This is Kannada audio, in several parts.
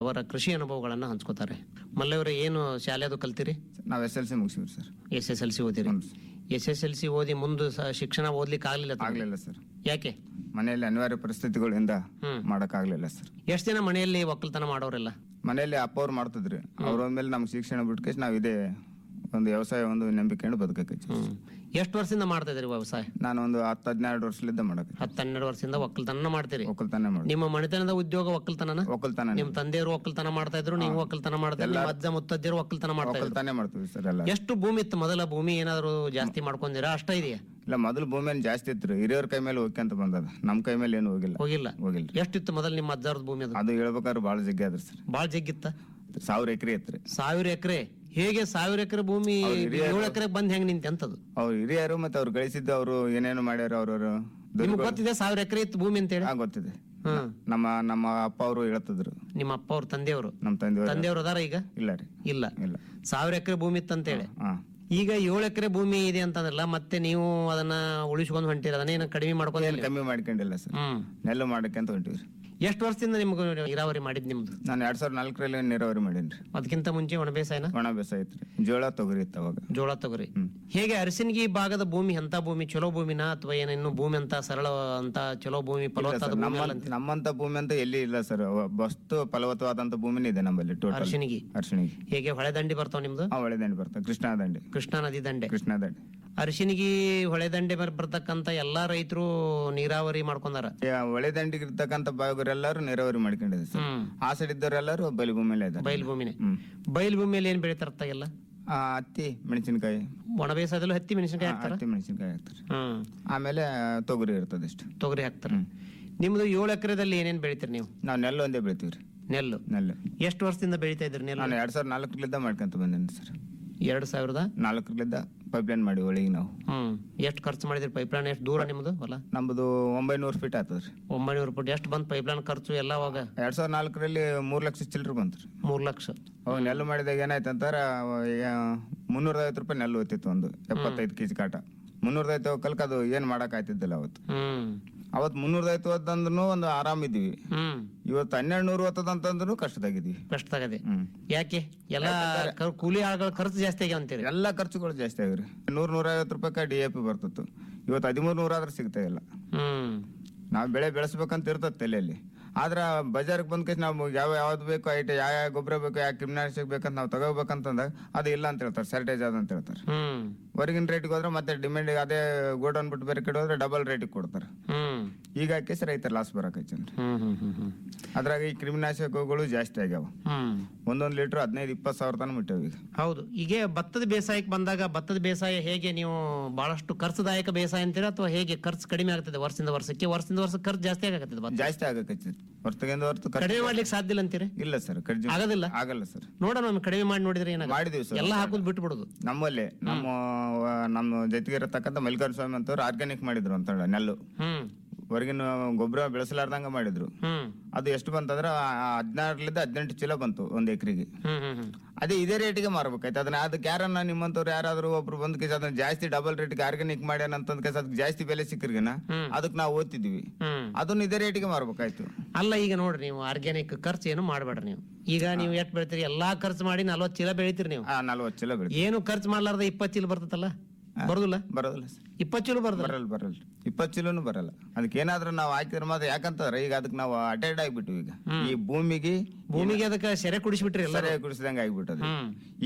ಅವರ ಕೃಷಿ ಅನುಭವಗಳನ್ನು ಹಂಚ್ಕೋತಾರೆ. ಮಲ್ಲವರ ಏನು ಶಾಲೆದು ಕಲ್ತಿರಿ? ನಾವು S L C ಮುಗಿಸಿವ್ರಿ sir. S S L C ಓದಿರಿ. ಎಸ್ ಎಸ್ ಎಲ್ ಸಿ ಓದಿ ಮುಂದೆ ಸ- ಶಿಕ್ಷಣ ಓದ್ಲಿಕ್ಕೆ ಆಗ್ಲಿಲ್ಲ ಆಗಲಿಲ್ಲ ಆಗ್ಲಿಲ್ಲ ಸರ್. ಯಾಕೆ? ಮನೆಯಲ್ಲಿ ಅನಿವಾರ್ಯ ಪರಿಸ್ಥಿತಿಗಳಿಂದ ಹ್ಮ್. ಆಗಲಿಲ್ಲ ಸರ್. ಎಷ್ಟು ದಿನ ಮನೆಯಲ್ಲಿ ಒಕ್ಕಲ್ತನ ಮಾಡೋರೆಲ್ಲ? ಮನೆಯಲ್ಲಿ ಅಪ್ಪ ಅವ್ರು ಮಾಡ್ತಿದ್ರಿ. ಅವ್ರ ಮೇಲೆ ನಮ್ಗೆ ಶಿಕ್ಷಣ ಬಿಟ್ಕೇಶ್ ನಾವು ಇದೇ ಒಂದು ವ್ಯವಸಾಯ ಒಂದು ನಂಬಿಕೊಂಡು ಬದುಕಕ್ಕೆ ಹ್ಮ್. ಎಷ್ಟು ವರ್ಷದಿಂದ ಮಾಡ್ತಾ ಇದ್ರಿ ವ್ಯವಸಾಯ? ನಾನು ಒಂದು ಹತ್ತು ಹದಿನೆರಡು ವರ್ಷದಿಂದ ಮಾಡಕ್ಕೆ ಹತ್ತು ಹನ್ನೆರಡು ವರ್ಷದಿಂದ ಒಕ್ಕಲ್ತನ ಮಾಡ್ತೀರಿ? ಒಕ್ಕಲ್ತನ ಮಾಡಿ ನಿಮ್ಮ ಮನೆತನದ ಉದ್ಯೋಗ ಒಕ್ಕಲ್ತನ ಒಕ್ಕಲ್ತನ ನಿಮ್ಮ ತಂದೆಯವರು ಒಕ್ಕಲ್ತನ ಮಾಡ್ತಾ ಇದ್ರು ನೀವು ಒಕ್ಕಲ್ತನ ಮಾಡ್ತಾ ಇದ್ರು ಅಜ್ಜ ಮುತ್ತಜ್ಜರು ಒಕ್ಕಲ್ತನ ಮಾಡ್ತಾ ಒಕ್ಕಲ್ತಾನೆ ಮಾಡ್ತೀವಿ ಸರ್ ಎಲ್ಲ. ಎಷ್ಟು ಭೂಮಿ ಇತ್ತು ಮೊದಲ ಭೂಮಿ ಏನಾದ್ರು ಜಾಸ್ತಿ ಮಾಡ್ಕೊಂಡಿರಾ? ಅಷ್ಟ ಇದೆಯಾ? ಇಲ್ಲ ಮೊದಲು ಭೂಮಿಯನ್ನು ಜಾಸ್ತಿ ಇತ್ತು ಹಿರಿಯವ್ರ ಕೈ ಮೇಲೆ ಹೋಗ್ಯಂತ ಬಂದದ. ನಮ್ಮ ಕೈ ಮೇಲೆ ಏನು ಹೋಗಿಲ್ಲ. ಹೋಗಿಲ್ಲ? ಹೋಗಿಲ್ಲ ಎಷ್ಟಿತ್ತು ಮೊದಲು ನಿಮ್ಮ ಅಜ್ಜಾರದ ಭೂಮಿ ಅದು? ಅದು ಹೇಳ್ಬೇಕಾದ್ರೆ ಭಾಳ ಜಗ್ಗಿ ಅದ್ರಿ ಸರ್. ಭಾಳ ಜಗ್ಗಿತ್ತ ಸಾವಿರ ಎಕರೆ ಐತ್ರಿ ಸಾವಿರ ಎಕರೆ? ಹೇಗೆ ಸಾವಿರ ಎಕರೆ ಭೂಮಿ ಏಳು ಎಕರೆ ಬಂದ್ ಹೆಂಗ್ ನಿಂತೆ ಅಂತದ್ದು ಅವ್ರು ಹಿರಿಯರು ಮತ್ತೆ ಅವ್ರು ಗಳಿಸಿದ್ದು ಅವರು ಏನೇನು ಮಾಡ್ಯಾರ ಅವ್ರವ್ರು ನಿಮ್ಗೆ ಗೊತ್ತಿದೆ ಸಾವಿರ ಎಕರೆ ಇತ್ತು ಭೂಮಿ ಅಂತ ಹೇಳಿ? ಹಾ ಗೊತ್ತಿದೆ. ಹ್ಮ್ ನಮ್ಮ ನಮ್ಮ ಅಪ್ಪ ಅವರು ಹೇಳ್ತಿದ್ರು. ನಿಮ್ಮ ಅಪ್ಪ ಅವ್ರ ತಂದೆಯವರು? ನಮ್ಮ ತಂದೆ ತಂದೆಯವರು ಅದಾರ ಈಗ? ಇಲ್ಲ ರೀ. ಇಲ್ಲ. ಇಲ್ಲ. ಸಾವಿರ ಎಕರೆ ಭೂಮಿ ಇತ್ತು ಅಂತ ಹೇಳಿ. ಹಾ ಈಗ ಏಳು ಎಕರೆ ಭೂಮಿ ಇದೆ ಅಂತಂದ್ರಲ್ಲ ಮತ್ತೆ ನೀವು ಅದನ್ನ ಉಳಿಸ್ಕೊಂಡು ಹೊಂಟಿರ ಅದನ್ನ ಏನು ಕಡಿಮೆ ಮಾಡ್ಕೊಂಡಿಲ್ಲ ಕಮ್ಮಿ ಮಾಡ್ಕೊಂಡಿಲ್ಲ ಸರ್. ಹ್ಮ್. ನೆಲ್ಲು ಅಂತ ಹೊಂಟಿವ್ರಿ ಎಷ್ಟು ವರ್ಷದಿಂದ ನಿಮ್ಗೆ ನೀರಾವರಿ ಮಾಡಿದ್ ನಿಮ್ದು? ನಾನು ಎರಡ್ ಸಾವಿರದ ನಾಲ್ಕರಲ್ಲಿ ನೀರಾವರಿ ಮಾಡೇನ್ರಿ. ಅದಕ್ಕಿಂತ ಮುಂಚೆ ಒಣ ಬೇಸಾಯನ? ಒಣ ಬೇಸಾಯ ಐತ್ರಿ. ಜೋಳ ತೊಗರಿ ಇತ್ತು ಅವಾಗ. ಜೋಳ ತೊಗರಿ. ಹೇಗೆ ಅರಸಿನಗಿ ಭಾಗದ ಭೂಮಿ ಅಂತ ಭೂಮಿ ಚಲೋ ಭೂಮಿನ ಅಥವಾ ಏನೇನು ಭೂಮಿ ಅಂತ ಸರಳ ಅಂತ ಚಲೋ ಭೂಮಿ ಫಲವತ್ತಾದ ಭೂಮಿ ಅಲ್ಲ ನಮ್ಮಂತ ಭೂಮಿ ಅಂತ ಎಲ್ಲಿ ಇಲ್ಲ ಸರ್. ಬಸ್ತು ಫಲವತ್ತವಾದಂತ ಭೂಮಿ ಇದೆ ನಮ್ಮಲ್ಲಿ ಟೋಟಲ್ ಅರಸಿನಗಿ? ಅರ್ಶಿಣಿಗೆ ಹೇಗೆ ಹೊಳೆ ದಂಡಿ ಬರ್ತಾವ ನಿಮ್ದು? ಹೊಳೆ ದಂಡಿ ಬರ್ತದೆ. ಕೃಷ್ಣಾ ದಂಡಿ. ಕೃಷ್ಣಾ ನದಿ ದಂಡೆ. ಕೃಷ್ಣಾ ದಂಡೆ. ಅರಸಿನಗಿ ಹೊಳೆ ದಂಡೆ ಬರ್ತಕ್ಕಂತ ಎಲ್ಲಾ ರೈತರು ನೀರಾವರಿ ಮಾಡ್ಕೊಂಡಾರ? ಹೊಳೆ ದಂಡಿಗೆ ಇರ್ತಕ್ಕಂಥ ಭಾಗರೆಲ್ಲರೂ ನೀರಾವರಿ ಮಾಡ್ಕೊಂಡಿದೆ ಸರ್. ಹ್ಮ್. ಆ ಸೈಡ್ ಇದ್ದವರೆಲ್ಲರೂ ಬಯಲು ಭೂಮಿಯಲ್ಲೇ ಇದ್ದಾರೆ. ಬಯಲು ಭೂಮಿನೇ. ಹ್ಮ್. ಬಯಲು ಭೂಮಿಯಲ್ಲಿ ಏನ್ ಬೆಳಿತಾರ ಎಲ್ಲ ಆ, ಹತ್ತಿ ಮೆಣಸಿನಕಾಯಿ. ಒಣ ಬೇಸಾಯದಲ್ಲೂ ಹತ್ತಿ ಮೆಣಸಿನಕಾಯಿ ಹಾಕ್ತಾರ? ಹತ್ತಿ ಮೆಣಸಿನಕಾಯಿ ಹಾಕ್ತಾರೆ. ಹ್ಮ್. ಆಮೇಲೆ ತೊಗರಿ ಇರ್ತದೆ ಇಷ್ಟು ತೊಗರಿ ಹಾಕ್ತಾರ? ನಿಮ್ದು ಏಳು ಎಕರೆದಲ್ಲಿ ಏನೇನ್ ಬೆಳಿತೀರಿ ನೀವು? ನಾವು ನೆಲ್ಲು ಒಂದೇ ಬೆಳಿತೀವ್ರಿ ನೆಲ್ಲು. ನೆಲ್ಲು. ಎಷ್ಟು ವರ್ಷದಿಂದ ಬೆಳಿತಾ ಇದ್ರಿ ನೆಲ್ಲು? ನಾನು ಎರಡ್ ಸಾವಿರದ ನಾಲ್ಕರಿಂದ ಮಾಡ್ಕೊಂತ ಬಂದೇನೆ ಸರ್. ಎರಡ್ ಸಾವಿರದ ನಾಲ್ಕರಿಂದ ಪೈಪ್ಲೈನ್ ಮಾಡಿ ಒಳಗೆ ನಾವು. ಹ್ಮ್. ಎಷ್ಟು ಖರ್ಚು ಮಾಡಿದ್ರಿ ಪೈಪ್ಲೈನ್ ಎಷ್ಟು ದೂರ ನಿಮ್ದು ಹೊಲ? ನಮ್ದು ಒಂಬೈನೂರು ಫೀಟ್ ಆತದ್ರಿ ಒಂಬೈನೂರು ಫೀಟ್ ಎಷ್ಟು ಬಂದ್ ಪೈಪ್ಲೈನ್ ಖರ್ಚು ಎಲ್ಲ ಅವಾಗ? ಎರಡ್ ಸಾವಿರದ ನಾಲ್ಕರಲ್ಲಿ ಮೂರ್ ಲಕ್ಷ ಚಿಲ್ಲರೆ ಬಂತ್ರಿ ಮೂರ್ ಲಕ್ಷ. ಅವಾಗ ನೆಲ್ಲು ಮಾಡಿದಾಗ ಏನಾಯ್ತು ಅಂತಾರ ಮುನ್ನೂರ ಐವತ್ತು ರೂಪಾಯಿ ನೆಲ್ಲು ಹೋಗ್ತಿತ್ತು ಒಂದು ಎಪ್ಪತ್ತೈದು ಕೆಜಿ ಕಾಟ. ಮುನ್ನೂರ ಐವತ್ತು ಕಲ್ಕ ಅದು ಏನ್ ಮಾಡಕ್ ಆಯ್ತಿದ್ದಿಲ್ಲ ಅವತ್ತು. ಹ್ಮ್. ಮುನ್ನೂರ ಆಯ್ತು ಹೊತ್ತಂದ್ರೂ ಒಂದು ಆರಾಮ್ ಇದ್ವಿ. ಹ್ಮ್. ಇವತ್ತು ಹನ್ನೆರಡು ನೂರು ಹೊತ್ತದಂತಂದ್ರೂ ಕಷ್ಟದಾಗಿದ್ವಿ. ಕಷ್ಟದಾಗದೆ. ಯಾಕೆ? ಎಲ್ಲ ಕೂಲಿ ಆಳುಗಳ ಖರ್ಚು ಜಾಸ್ತಿ ಆಗ್ಯಾವ ಅಂತೀರಿ. ಎಲ್ಲ ಖರ್ಚುಗಳು ಜಾಸ್ತಿ ಆಗಿರಿ ನೂರ್ ನೂರ ಐವತ್ತು ರೂಪಾಯಿ ಡಿ ಎ ಪಿ ಬರ್ತಿತ್ತು. ಇವತ್ತು ಹದಿಮೂರು ನೂರ ಆದ್ರೆ ಸಿಗ್ತಾ ಇಲ್ಲ. ಹ್ಮ್. ನಾವು ಬೆಳೆ ಬೆಳೆಸ್ಬೇಕಂತ ಇರ್ತದೆ ತಲೆಯಲ್ಲಿ. ಆದ್ರೆ ಬಜಾರ್ಗೆ ಬಂದ ಕೇಸ್ ನಾವು ಯಾವ ಯಾವ್ದು ಬೇಕು ಐಟ ಯಾವ ಯಾವ ಗೊಬ್ಬರ ಬೇಕು ಯಾವ ಕ್ರಿಮಿನಾಶಕ ಬೇಕಂತ ನಾವು ತಗೋಬೇಕಂತಂದಾಗ ಅದು ಇಲ್ಲ ಅಂತ ಹೇಳ್ತಾರೆ. ಸರ್ಟೇಜ್ ಅದ ಅಂತ ಹೇಳ್ತಾರೆ. ಹ್ಮ್. ಹೊರಗಿನ ರೇಟ್ಗೆ ಹೋದ್ರೆ ಮತ್ತೆ ಡಿಮ್ಯಾಂಡ್ ಅದೇ ಗೋಡೌನ್ ಬಿಟ್ಟು ಬೇರೆ ಕಡೆ ಹೋದ್ರೆ ಡಬಲ್ ರೇಟಿಗೆ ಕೊಡ್ತಾರೆ. ಈಗ ಕೇಸ್ ರೈತರ ಲಾಸ್ ಬರಕೈತಿ ಹ್ಮ್ ಹ್ಮ್ ಹ್ಮ್ ಹ್ಮ್. ಅದ್ರಾಗ ಈ ಕ್ರಿಮಿನಾಶಕಗಳು ಜಾಸ್ತಿ ಆಗ್ಯಾವ. ಒಂದೊಂದು ಲೀಟರ್ ಹದಿನೈದು ಇಪ್ಪತ್ತು ಸಾವಿರ ತನಕ ಮುಟ್ಟೇವ್ ಈಗ. ಹೌದು. ಈಗ ಭತ್ತದ ಬೇಸಾಯಕ್ಕೆ ಬಂದಾಗ ಭತ್ತದ ಬೇಸಾಯ ಹೇಗೆ ನೀವು ಬಹಳಷ್ಟು ಖರ್ಚುದಾಯಕ ಬೇಸಾಯ ಅಂತೀರಾ ಅಥವಾ ಹೇಗೆ ಖರ್ಚು ಕಡಿಮೆ ಆಗ್ತದೆ ವರ್ಷದಿಂದ ವರ್ಷಕ್ಕೆ? ವರ್ಷದಿಂದ ವರ್ಷ ಖರ್ಚು ಜಾಸ್ತಿ ಆಗತ್ತೆ ಜಾಸ್ತಿ ಆಗಕೈತಿ ಹೊರ್ತಗಿಂದ ಹೊರತು ಖರ್ಚು ಕಡಿಮೆ ಮಾಡ್ಲಿಕ್ಕೆ ಸಾಧ್ಯ ಇಲ್ಲ ಅಂತೀರಿ? ಇಲ್ಲ ಸರ್ ಕರ್ಜು ಆಗೋದಿಲ್ಲ? ಆಗಲ್ಲ ಸರ್. ನೋಡೋಣ ಒಮ್ಮೆ ಕಡಿಮೆ ಮಾಡಿ ನೋಡಿದ್ರೆ ಏನಾಗ ಮಾಡಿದೀವಿ ಸರ್. ಎಲ್ಲ ಹಾಕೋದು ಬಿಟ್ಟು ಬಿಡುದು ನಮ್ಮಲ್ಲಿ ನಮ್ಮ ನಮ್ಮ ಜೊತೆಗೆ ಇರತಕ್ಕಂಥ ಮಲ್ಲಿಕಾರ್ಜುನ ಸ್ವಾಮಿ ಅಂತವ್ರು ಆರ್ಗ್ಯಾನಿಕ್ ಮಾಡಿದ್ರು ಅಂತ ಹೇಳಿ ನೆಲ್ಲು. ಹ್ಮ್. ಹೊರಗಿನ ಗೊಬ್ಬರ ಬೆಳೆಸಲಾರ್ದಂಗ ಮಾಡಿದ್ರು. ಹ್ಮ್. ಅದು ಎಷ್ಟು ಬಂತಂದ್ರೆ ಹದಿನಾರರಿಂದ ಹದಿನೆಂಟು ಚೀಲ ಬಂತು ಒಂದ್ ಎಕರೆಗೆ. ಹ್ಮ್ ಹ್ಮ್ ಹ್ಮ್. ಅದೇ ಇದೇ ರೇಟಿಗೆ ಮಾರ್ಬೇಕಾಯ್ತು. ಅದನ್ನ ಅದಕ್ಕೆ ಯಾರನ್ನ ನಿಮ್ಮಂತವ್ರು ಯಾರಾದ್ರೂ ಒಬ್ರು ಬಂದ್ ಕೇಸ್ ಅದನ್ನ ಜಾಸ್ತಿ ಡಬಲ್ ರೇಟ್ಗೆ ಆರ್ಗ್ಯಾನಿಕ್ ಮಾಡ್ಯಾನ ಅಂತಂದ್ ಕೇಸ್ ಅದಕ್ಕೆ ಜಾಸ್ತಿ ಬೆಲೆ ಸಿಕ್ಕರ್ಗಿನ ಹ್ಮ್. ಅದಕ್ಕೆ ನಾವು ಓದ್ತಿದ್ವಿ ಹ್ಮ್. ಅದನ್ನ ಇದೇ ರೇಟಿಗೆ ಮಾರ್ಬೇಕಾಯ್ತು. ಅಲ್ಲ ಈಗ ನೋಡ್ರಿ ನೀವು ಆರ್ಗ್ಯಾನಿಕ್ ಖರ್ಚು ಏನು ಮಾಡಬೇಡ್ರಿ ನೀವು. ಈಗ ನೀವು ಎಷ್ಟು ಬೆಳಿತೀರಿ? ಎಲ್ಲಾ ಖರ್ಚು ಮಾಡಿ ನಲ್ವತ್ತು ಚೀಲ ಬೆಳಿತೀರಿ ನೀವು. ಆ ನಲ್ವತ್ತು ಚೀಲ ಬೆಳೆ ಏನು ಖರ್ಚು ಮಾಡ್ಲಾರ್ದ ಇಪ್ಪತ್ತು ಚೀಲ ಬರ್ತದಲ್ಲ? ಬರುದಿಲ್ಲ? ಬರೋದಿಲ್ಲ ಸರ್. ಇಪ್ಪತ್ತು ಚೀಲ ಬರ್ತಲ್ಲ ಬರಲ್ಲ ಬರಲ್ಲ. ಇಪ್ಪತ್ತು ಚಿಲೂನು ಬರಲ್ಲ. ಅದಕ್ಕೆ ಏನಾದ್ರೂ ನಾವು ಹಾಕಿದ್ರೆ ಮಾತ್ರ ಯಾಕಂತಂದ್ರೆ ಈಗ ಅದಕ್ಕೆ ನಾವು ಅಟೆಂಡ್ ಆಗ್ಬಿಟ್ಟು ಈಗ. ಈ ಭೂಮಿಗೆ ಭೂಮಿಗೆ ಅದಕ್ಕೆ ಸೆರೆ ಕುಡಿಸ್ಬಿಟ್ರಿ ಎಲ್ಲ ಸರಿಯಾಗಿ ಕುಡಿಸಿದಂಗೆ ಆಗ್ಬಿಟ್ಟದ.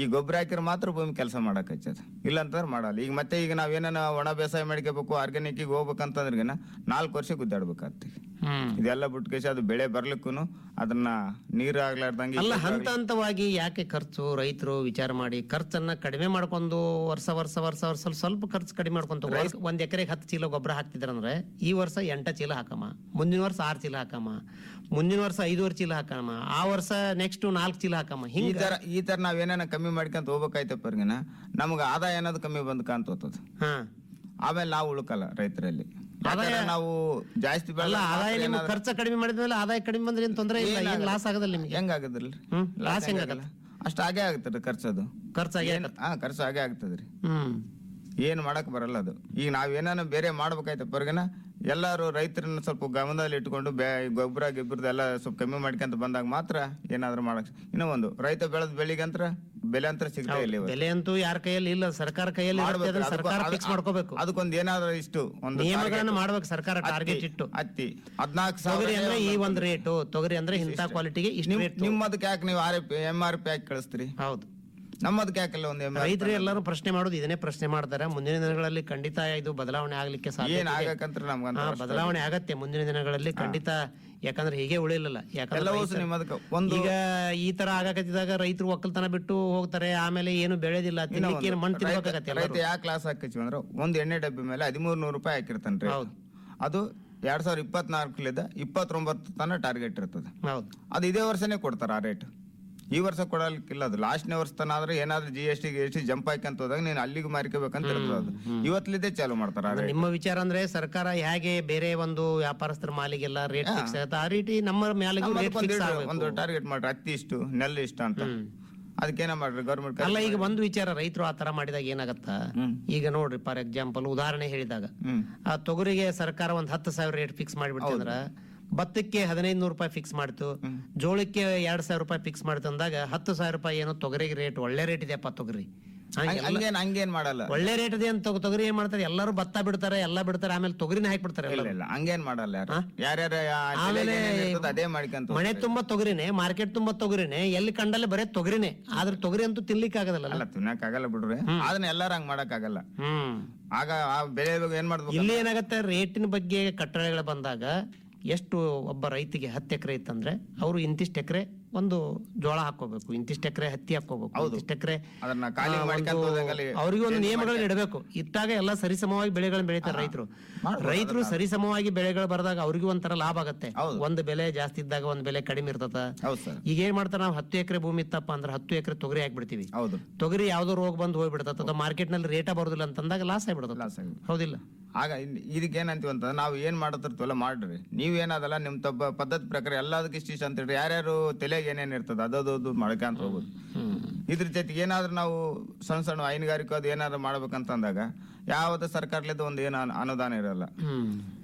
ಈ ಗೊಬ್ಬರ ಹಾಕಿದ್ರೆ ಮಾತ್ರ ಭೂಮಿ ಕೆಲಸ ಮಾಡಕ್ ಹಚ್ಚದ ಇಲ್ಲ ಅಂತಂದ್ರೆ ಮಾಡಲ್ಲ. ಈಗ ಮತ್ತೆ ಈಗ ನಾವೇನ ಒಣ ಬೇಸಾಯ ಮಾಡ್ಕೋಬೇಕು ಆರ್ಗ್ಯಾನಿಕ್ ಹೋಗ್ಬೇಕಂತಂದ್ರೆ ನಾಲ್ಕು ವರ್ಷ ಗುದ್ದಾಡ್ಬೇಕಾಗ್ತದೆ. ಇದೆಲ್ಲ ಬಿಟ್ಟು ಕೇಶ ಅದು ಬೆಳೆ ಬರ್ಲಿಕ್ಕೂ ಅದನ್ನ ನೀರು ಆಗ್ಲಾರ್ದಂಗೆ ಅಲ್ಲ ಹಂತ ಹಂತವಾಗಿ ಯಾಕೆ ಖರ್ಚು? ರೈತರು ವಿಚಾರ ಮಾಡಿ ಖರ್ಚನ್ನ ಕಡಿಮೆ ಮಾಡ್ಕೊಂಡು ವರ್ಷ ವರ್ಷ ವರ್ಷ ವರ್ಷ ಸ್ವಲ್ಪ ಸ್ವಲ್ಪ ಖರ್ಚು ಕಡಿಮೆ ಮಾಡ್ಕೊಂತ ಒಂದ್ ಎಕರೆಗೆ ಹತ್ತು ಚೀಲ ಗೊಬ್ಬರ ಹಾಕ್ತಿದ್ರಂದ್ರೆ ಈ ವರ್ಷ ಎಂಟ ಚೀಲ ಹಾಕಮ್ಮ. ಮುಂದಿನ ವರ್ಷ ಆರು ಚೀಲ ಹಾಕಮ್ಮ. ಮುಂದಿನ ವರ್ಷ ಐದುವರೆ ಚೀಲ ಹಾಕಮ್ಮ. ಆ ವರ್ಷ ನೆಕ್ಸ್ಟ್ ನಾಲ್ಕು ಚೀಲ ಹಾಕಮ್ಮ. ಈ ಹಿಂಗ ತರ ಈ ತರ ನಾವ್ ಏನಾನ ಕಮ್ಮಿ ಮಾಡ್ಕೊಂತ ಹೋಗ್ಬೇಕಾಯ್ತಪ್ಪರ್ಗಿನ ನಮ್ಗೆ ಆದಾಯ ಅನ್ನೋದು ಕಮ್ಮಿ ಬಂದ್ ಕಾಣ್ತ ಹೋಗ್ತದ ಹಾ. ಆಮೇಲೆ ನಾವು ಉಳ್ಕಲ್ಲ ರೈತರಲ್ಲಿ. ಯಾಕಂದ್ರೆ ನಾವು ಜಾಸ್ತಿ ಅಲ್ಲ ಬೆಳೆದ್ರೆ ಆದಾಯ ಮಾತ್ರ ನಿಮ್ಗೆ ಏನಾದ್ರು- ಖರ್ಚು ಕಡಿಮೆ ಮಾಡಿದ್ಮೇಲೆ ಆದಾಯ ಕಡಿಮೆ ಬಂದ್ರೆ ಏನ್ ತೊಂದರೆ ಇಲ್ಲ? ಏನ್ ಲಾಸ್ ಆಗೋದಿಲ್ಲ ನಿಮ್ಗೆ? ಹೆಂಗಾಗದಿಲ್ಲ ಹ್ಮ್ ಲಾಸ್ ಹೆಂಗಾಗಲ್ಲ ಅಷ್ಟ ಹಾಗೆ ಆಗ್ತದೆ ಖರ್ಚದು. ಖರ್ಚಾಗಿ ಹಾ ಖರ್ಚು ಹಾಗೆ ಆಗ್ತದ್ರಿ. ಹ್ಮ್. ಏನು ಮಾಡಕ್ ಬರಲ್ಲ ಅದು. ಈಗ ನಾವೇನಾನ ಬೇರೆ ಮಾಡ್ಬೇಕಾಯ್ತು ಹೊರಗಿನ ಎಲ್ಲರೂ ರೈತರನ್ನ ಸ್ವಲ್ಪ ಗಮನದಲ್ಲಿ ಇಟ್ಕೊಂಡು ಬೇ ಗೊಬ್ಬರ ಗಿಬ್ಬರದೆಲ್ಲ ಸ್ವಲ್ಪ ಕಮ್ಮಿ ಮಾಡ್ಕೊಂತ ಬಂದಾಗ ಮಾತ್ರ ಏನಾದರೂ ಮಾಡಕ್ ಇನ್ನೂ ಒಂದು ರೈತ ಬೆಳೆದ ಬೆಳಿಗಂತ್ರ ಬೆಲೆ ಅಂತ ಸಿಗ್ತಾ ಇಲ್ಲ. ಬೆಲೆ ಅಂತೂ ಯಾರ ಕೈಯಲ್ಲಿ ಇಲ್ಲ ಸರ್ಕಾರ ಕೈಯಲ್ಲಿ ಇರುತ್ತೆ. ಅದನ್ನ ಸರ್ಕಾರ ಫಿಕ್ಸ್ ಮಾಡ್ಕೋಬೇಕು. ಅದಕ್ಕೊಂದು ಏನಾದ್ರೂ ಇಷ್ಟು ಒಂದು ನಿಯಮಗಳನ್ನ ಮಾಡ್ಬೇಕು ಸರ್ಕಾರ ಟಾರ್ಗೆಟ್ ಇಟ್ಟು. ಹತ್ತಿ ಹದಿನಾಲ್ಕು ತೊಗರಿ ಸಾವಿರ ಅಂದ್ರೆ ಈ ಒಂದ್ ರೇಟು ತೊಗರಿ ಅಂದ್ರೆ ಇಂಥ ಕ್ವಾಲಿಟಿಗೆ ಇಷ್ಟು ನಿಮ್ಮ ನಿಮ್ಮದಕ್ಕೆ ಯಾಕೆ ನೀವು R F M R P ಹಾಕಿ ಕಳಿಸ್ತೀರಿ? ಹೌದು. ನಮ್ಮದಕ್ಕೆ ಯಾಕಲ್ಲ ಒಂದು ರೈತರು ಎಲ್ಲರೂ ಪ್ರಶ್ನೆ ಮಾಡೋದು ಇದನ್ನೇ ಪ್ರಶ್ನೆ ಮಾಡ್ತಾರೆ. ಮುಂದಿನ ದಿನಗಳಲ್ಲಿ ಖಂಡಿತ ಇದು ಬದಲಾವಣೆ ಆಗ್ಲಿಕ್ಕೆ ಸಾಧ್ಯ ಏನ್ ನಮ್ಗಂತ ಹಾ, ಬದಲಾವಣೆ ಆಗತ್ತೆ ಮುಂದಿನ ದಿನಗಳಲ್ಲಿ ಖಂಡಿತ. ಯಾಕಂದ್ರೆ ಹೀಗೆ ಉಳಿಲಿಲ್ಲ ಯಾಕಂದ್ರೆ ಎಲ್ಲವೂ ರೈತ- ನಿಮ್ಮದಕ್ಕೆ ಒಂದು ಈಗ ಈ ತರ ಆಗಾಕತ್ತಿದಾಗ ರೈತರು ಒಕ್ಕಲ್ತನ ಬಿಟ್ಟು ಹೋಗ್ತಾರೆ. ಆಮೇಲೆ ಏನು ಬೆಳೆದಿಲ್ಲ. ತಿನ್ನಕ್ಕೆ ಏನು ಮಣ್ಣು ತಿನ್ಬೇಕಾಗತ್ತೆ ರೈತ ಯಾವ ಕ್ಲಾಸ್ ಹಾಕಿದ್ವಿ ಅಂದ್ರೆ ಒಂದ್ ಎಣ್ಣೆ ಡಬ್ಬಿ ಮೇಲೆ ಹದಿಮೂರ್ ನೂರು ರೂಪಾಯಿ ಹಾಕಿರ್ತಾನ್ರಿ ಹೌದು. ಅದು ಎರಡ್ ಸಾವಿರದ ಇಪ್ಪತ್ನಾಲ್ಕಲಿಂದ ಇಪ್ಪತ್ತೊಂಬತ್ತು ತನ ಟಾರ್ಗೆಟ್ ಇರ್ತದೆ. ಹೌದು. ಅದು ಇದೇ ವರ್ಷನೇ ಕೊಡ್ತಾರೆ ಆ ರೇಟ್ ಈ ವರ್ಷ ಕೊಡಲಿಕ್ಕಿಲ್ಲ ಅದು. ಲಾಸ್ಟ್ನೇ ವರ್ಷ ತನ ಆದ್ರೆ ಏನಾದ್ರೂ G S T S T jump ಅಂತ ಹೋದಾಗ ನೀನು ಅಲ್ಲಿಗೆ ಮಾರ್ಕೋಬೇಕಂತ ಇರ್ತದೆ ಅದು. ಇವತ್ತಲಿದ್ದೇ ಚಾಲು ಮಾಡ್ತಾರ. ನಿಮ್ಮ ವಿಚಾರ ಅಂದ್ರೆ ಸರ್ಕಾರ ಹೇಗೆ ಬೇರೆ ಒಂದು ವ್ಯಾಪಾರಸ್ಥರ ಮಾಲಿಗೆಲ್ಲ ರೇಟ್ ಫಿಕ್ಸ್ ಆಗುತ್ತೆ. ಆ ರೀತಿ ನಮ್ಮ ಮ್ಯಾಲಿಗೂ ರೇಟ್ ಫಿಕ್ಸ್ ಒಂದು ಟಾರ್ಗೆಟ್ ಮಾಡ್ರಿ ಹತ್ತಿ ಇಷ್ಟು ನೆಲ್ಲ ಇಷ್ಟ ಅಂತ. ಅದಕ್ಕೇನ ಮಾಡ್ರಿ ಗೌರ್ಮೆಂಟ್ ಅಲ್ಲ ಈಗ ಒಂದು ವಿಚಾರ ರೈತರು ಆ ತರ ಮಾಡಿದಾಗ ಏನಾಗತ್ತ? ಈಗ ನೋಡ್ರಿ ಫಾರ್ ಎಕ್ಸಾಂಪಲ್ ಉದಾಹರಣೆ ಹೇಳಿದಾಗ. ಆ ತೊಗರಿಗೆ ಸರ್ಕಾರ ಒಂದ್ ಹತ್ತು ಸಾವಿರ ರೇಟ್ ಫಿಕ್ಸ್ ಮಾಡಿಬಿಡ್ತು ಅಂದ್ರ ಭತ್ತಕ್ಕೆ ಹದಿನೈದು ನೂರು ರೂಪಾಯಿ ಫಿಕ್ಸ್ ಮಾಡ್ತು. ಜೋಳಕ್ಕೆ ಎರಡ್ ಸಾವಿರ ರೂಪಾಯಿ ಫಿಕ್ಸ್ ಮಾಡ್ತು ಅಂದಾಗ ಹತ್ತು ಸಾವಿರ ರೂಪಾಯಿ ಏನೋ ತೊಗರಿಗೆ ರೇಟ್ ಒಳ್ಳೆ ರೇಟ್ ಇದೆಯಪ್ಪ ತೊಗರಿ. ಹಂಗೇನ್ ಹಂಗೇನ್ ಮಾಡಲ್ಲ. ಒಳ್ಳೆ ರೇಟ್ ಇದೆ ಅಂತ ತೊಗ- ತೊಗರಿ ಏನ್ ಮಾಡ್ತಾರೆ? ಎಲ್ಲರೂ ಭತ್ತ ಬಿಡ್ತಾರೆ ಎಲ್ಲ ಬಿಡ್ತಾರೆ ಆಮೇಲೆ ತೊಗರಿನ ಹಾಕ್ಬಿಡ್ತಾರೆ ಇಲ್ಲ ಹಂಗೇನ್ ಮಾಡಲ್ಲ ಯಾರು. ಯಾರ್ಯಾರ ಆಮೇಲೆ ಅದೇ ಮಾಡ್ಕೊಂತ ಮನೆ ತುಂಬಾ ತೊಗರಿನೇ ಮಾರ್ಕೆಟ್ ತುಂಬಾ ತೊಗರಿನೇ ಎಲ್ಲಿ ಕಂಡಲ್ಲಿ ಬರೇ ತೊಗರಿನೇ. ಆದ್ರೆ ತೊಗರಿ ಅಂತೂ ತಿನ್ಲಿಕ್ಕೆ ಆಗದಲ್ಲ ಅಲ್ಲ ತಿನ್ನಕ್ ಆಗಲ್ಲ ಬಿಡ್ರಿ. ಅದನ್ನ ಎಲ್ಲಾರು ಹಂಗ ಮಾಡಕ್ ಆಗಲ್ಲ. ಆಗ ಆ ಬೆಳೆ ಏನ್ ಮಾಡ್ಬೇಕು? ಇಲ್ಲಿ ಏನಾಗತ್ತೆ? ರೇಟಿನ ಬಗ್ಗೆ ಕಟ್ಟಳೆಗಳು ಬಂದಾಗ ಎಷ್ಟು ಒಬ್ಬ ರೈತಿಗೆ ಹತ್ತು ಎಕರೆ ಇತ್ತಂದ್ರೆ ಅವರು ಇಂತಿಷ್ಟು ಎಕರೆ ಒಂದು ಜೋಳ ಹಾಕೋಬೇಕು ಇಂತಿಷ್ಟು ಎಕರೆ ಹತ್ತಿ ಹಾಕೋಬೇಕು ಇಂತಿಷ್ಟು ಎಕರೆ ಅವರಿಗೆ ಒಂದು ನಿಯಮಗಳನ್ನ ಇಡಬೇಕು. ಇಟ್ಟಾಗ ಎಲ್ಲ ಸರಿಸಮವಾಗಿ ಬೆಳೆಗಳನ್ನ ಬೆಳೀತಾರೆ ರೈತರು. ರೈತರು ಸರಿಸಮವಾಗಿ ಬೆಳೆಗಳು ಬರೆದಾಗ ಅವ್ರಿಗೂ ಒಂಥರ ಲಾಭ ಆಗತ್ತೆ. ಒಂದು ಬೆಲೆ ಜಾಸ್ತಿ ಇದ್ದಾಗ ಒಂದು ಬೆಲೆ ಕಡಿಮೆ ಇರ್ತದ. ಈಗ ಏನ್ ಮಾಡ್ತಾರೆ ನಾವು ಹತ್ತು ಎಕರೆ ಭೂಮಿ ಇತ್ತಪ್ಪ ಅಂದ್ರೆ ಹತ್ತು ಎಕರೆ ತೊಗರಿ ಹಾಕ್ಬಿಡ್ತೀವಿ. ತೊಗರಿ ಯಾವ್ದೋ ರೋಗ ಬಂದು ಹೋಗ್ಬಿಡ್ತದ. ಅಥವಾ ಮಾರ್ಕೆಟ್ನಲ್ಲಿ ರೇಟ ಬರೋದಿಲ್ಲ ಅಂತಂದಾಗ ಲಾಸ್ ಆಗ್ಬಿಡ್ತದ. ಹೌದಿಲ್ಲ? ಆಗ ಇದಕ್ಕೆ ಏನಂತೀವಿ ಅಂತಂದ್ರೆ ನಾವು ಏನ್ ಮಾಡತ್ತಿರ್ತೀವಲ್ಲ ಮಾಡ್ರಿ. ನೀವೇನದಲ್ಲ ನಿಮ್ಮ ತಬ್ಬ ಪದ್ಧತಿ ಪ್ರಕಾರ ಎಲ್ಲದಕ್ಕೆ ಇಷ್ಟ ಇಷ್ಟ ಅಂತ ಹೇಳ್ರಿ ಯಾರ್ಯಾರು ತಲೆಗೆ ಏನೇನ್ ಇರ್ತದ ಅದದು ಮಾಡ್ಕೊಂತ ಹೋಗೋದು. ಇದ್ರ ಜೊತೆಗೆ ಏನಾದ್ರೂ ನಾವು ಸಣ್ಣ ಸಣ್ಣ ಹೈನುಗಾರಿಕೆ ಅದು ಏನಾದ್ರು ಮಾಡ್ಬೇಕಂತಂದಾಗ ಯಾವ್ದು ಸರ್ಕಾರಲಿದ್ದ ಒಂದು ಏನು ಅನು- ಅನುದಾನ ಇರಲ್ಲ.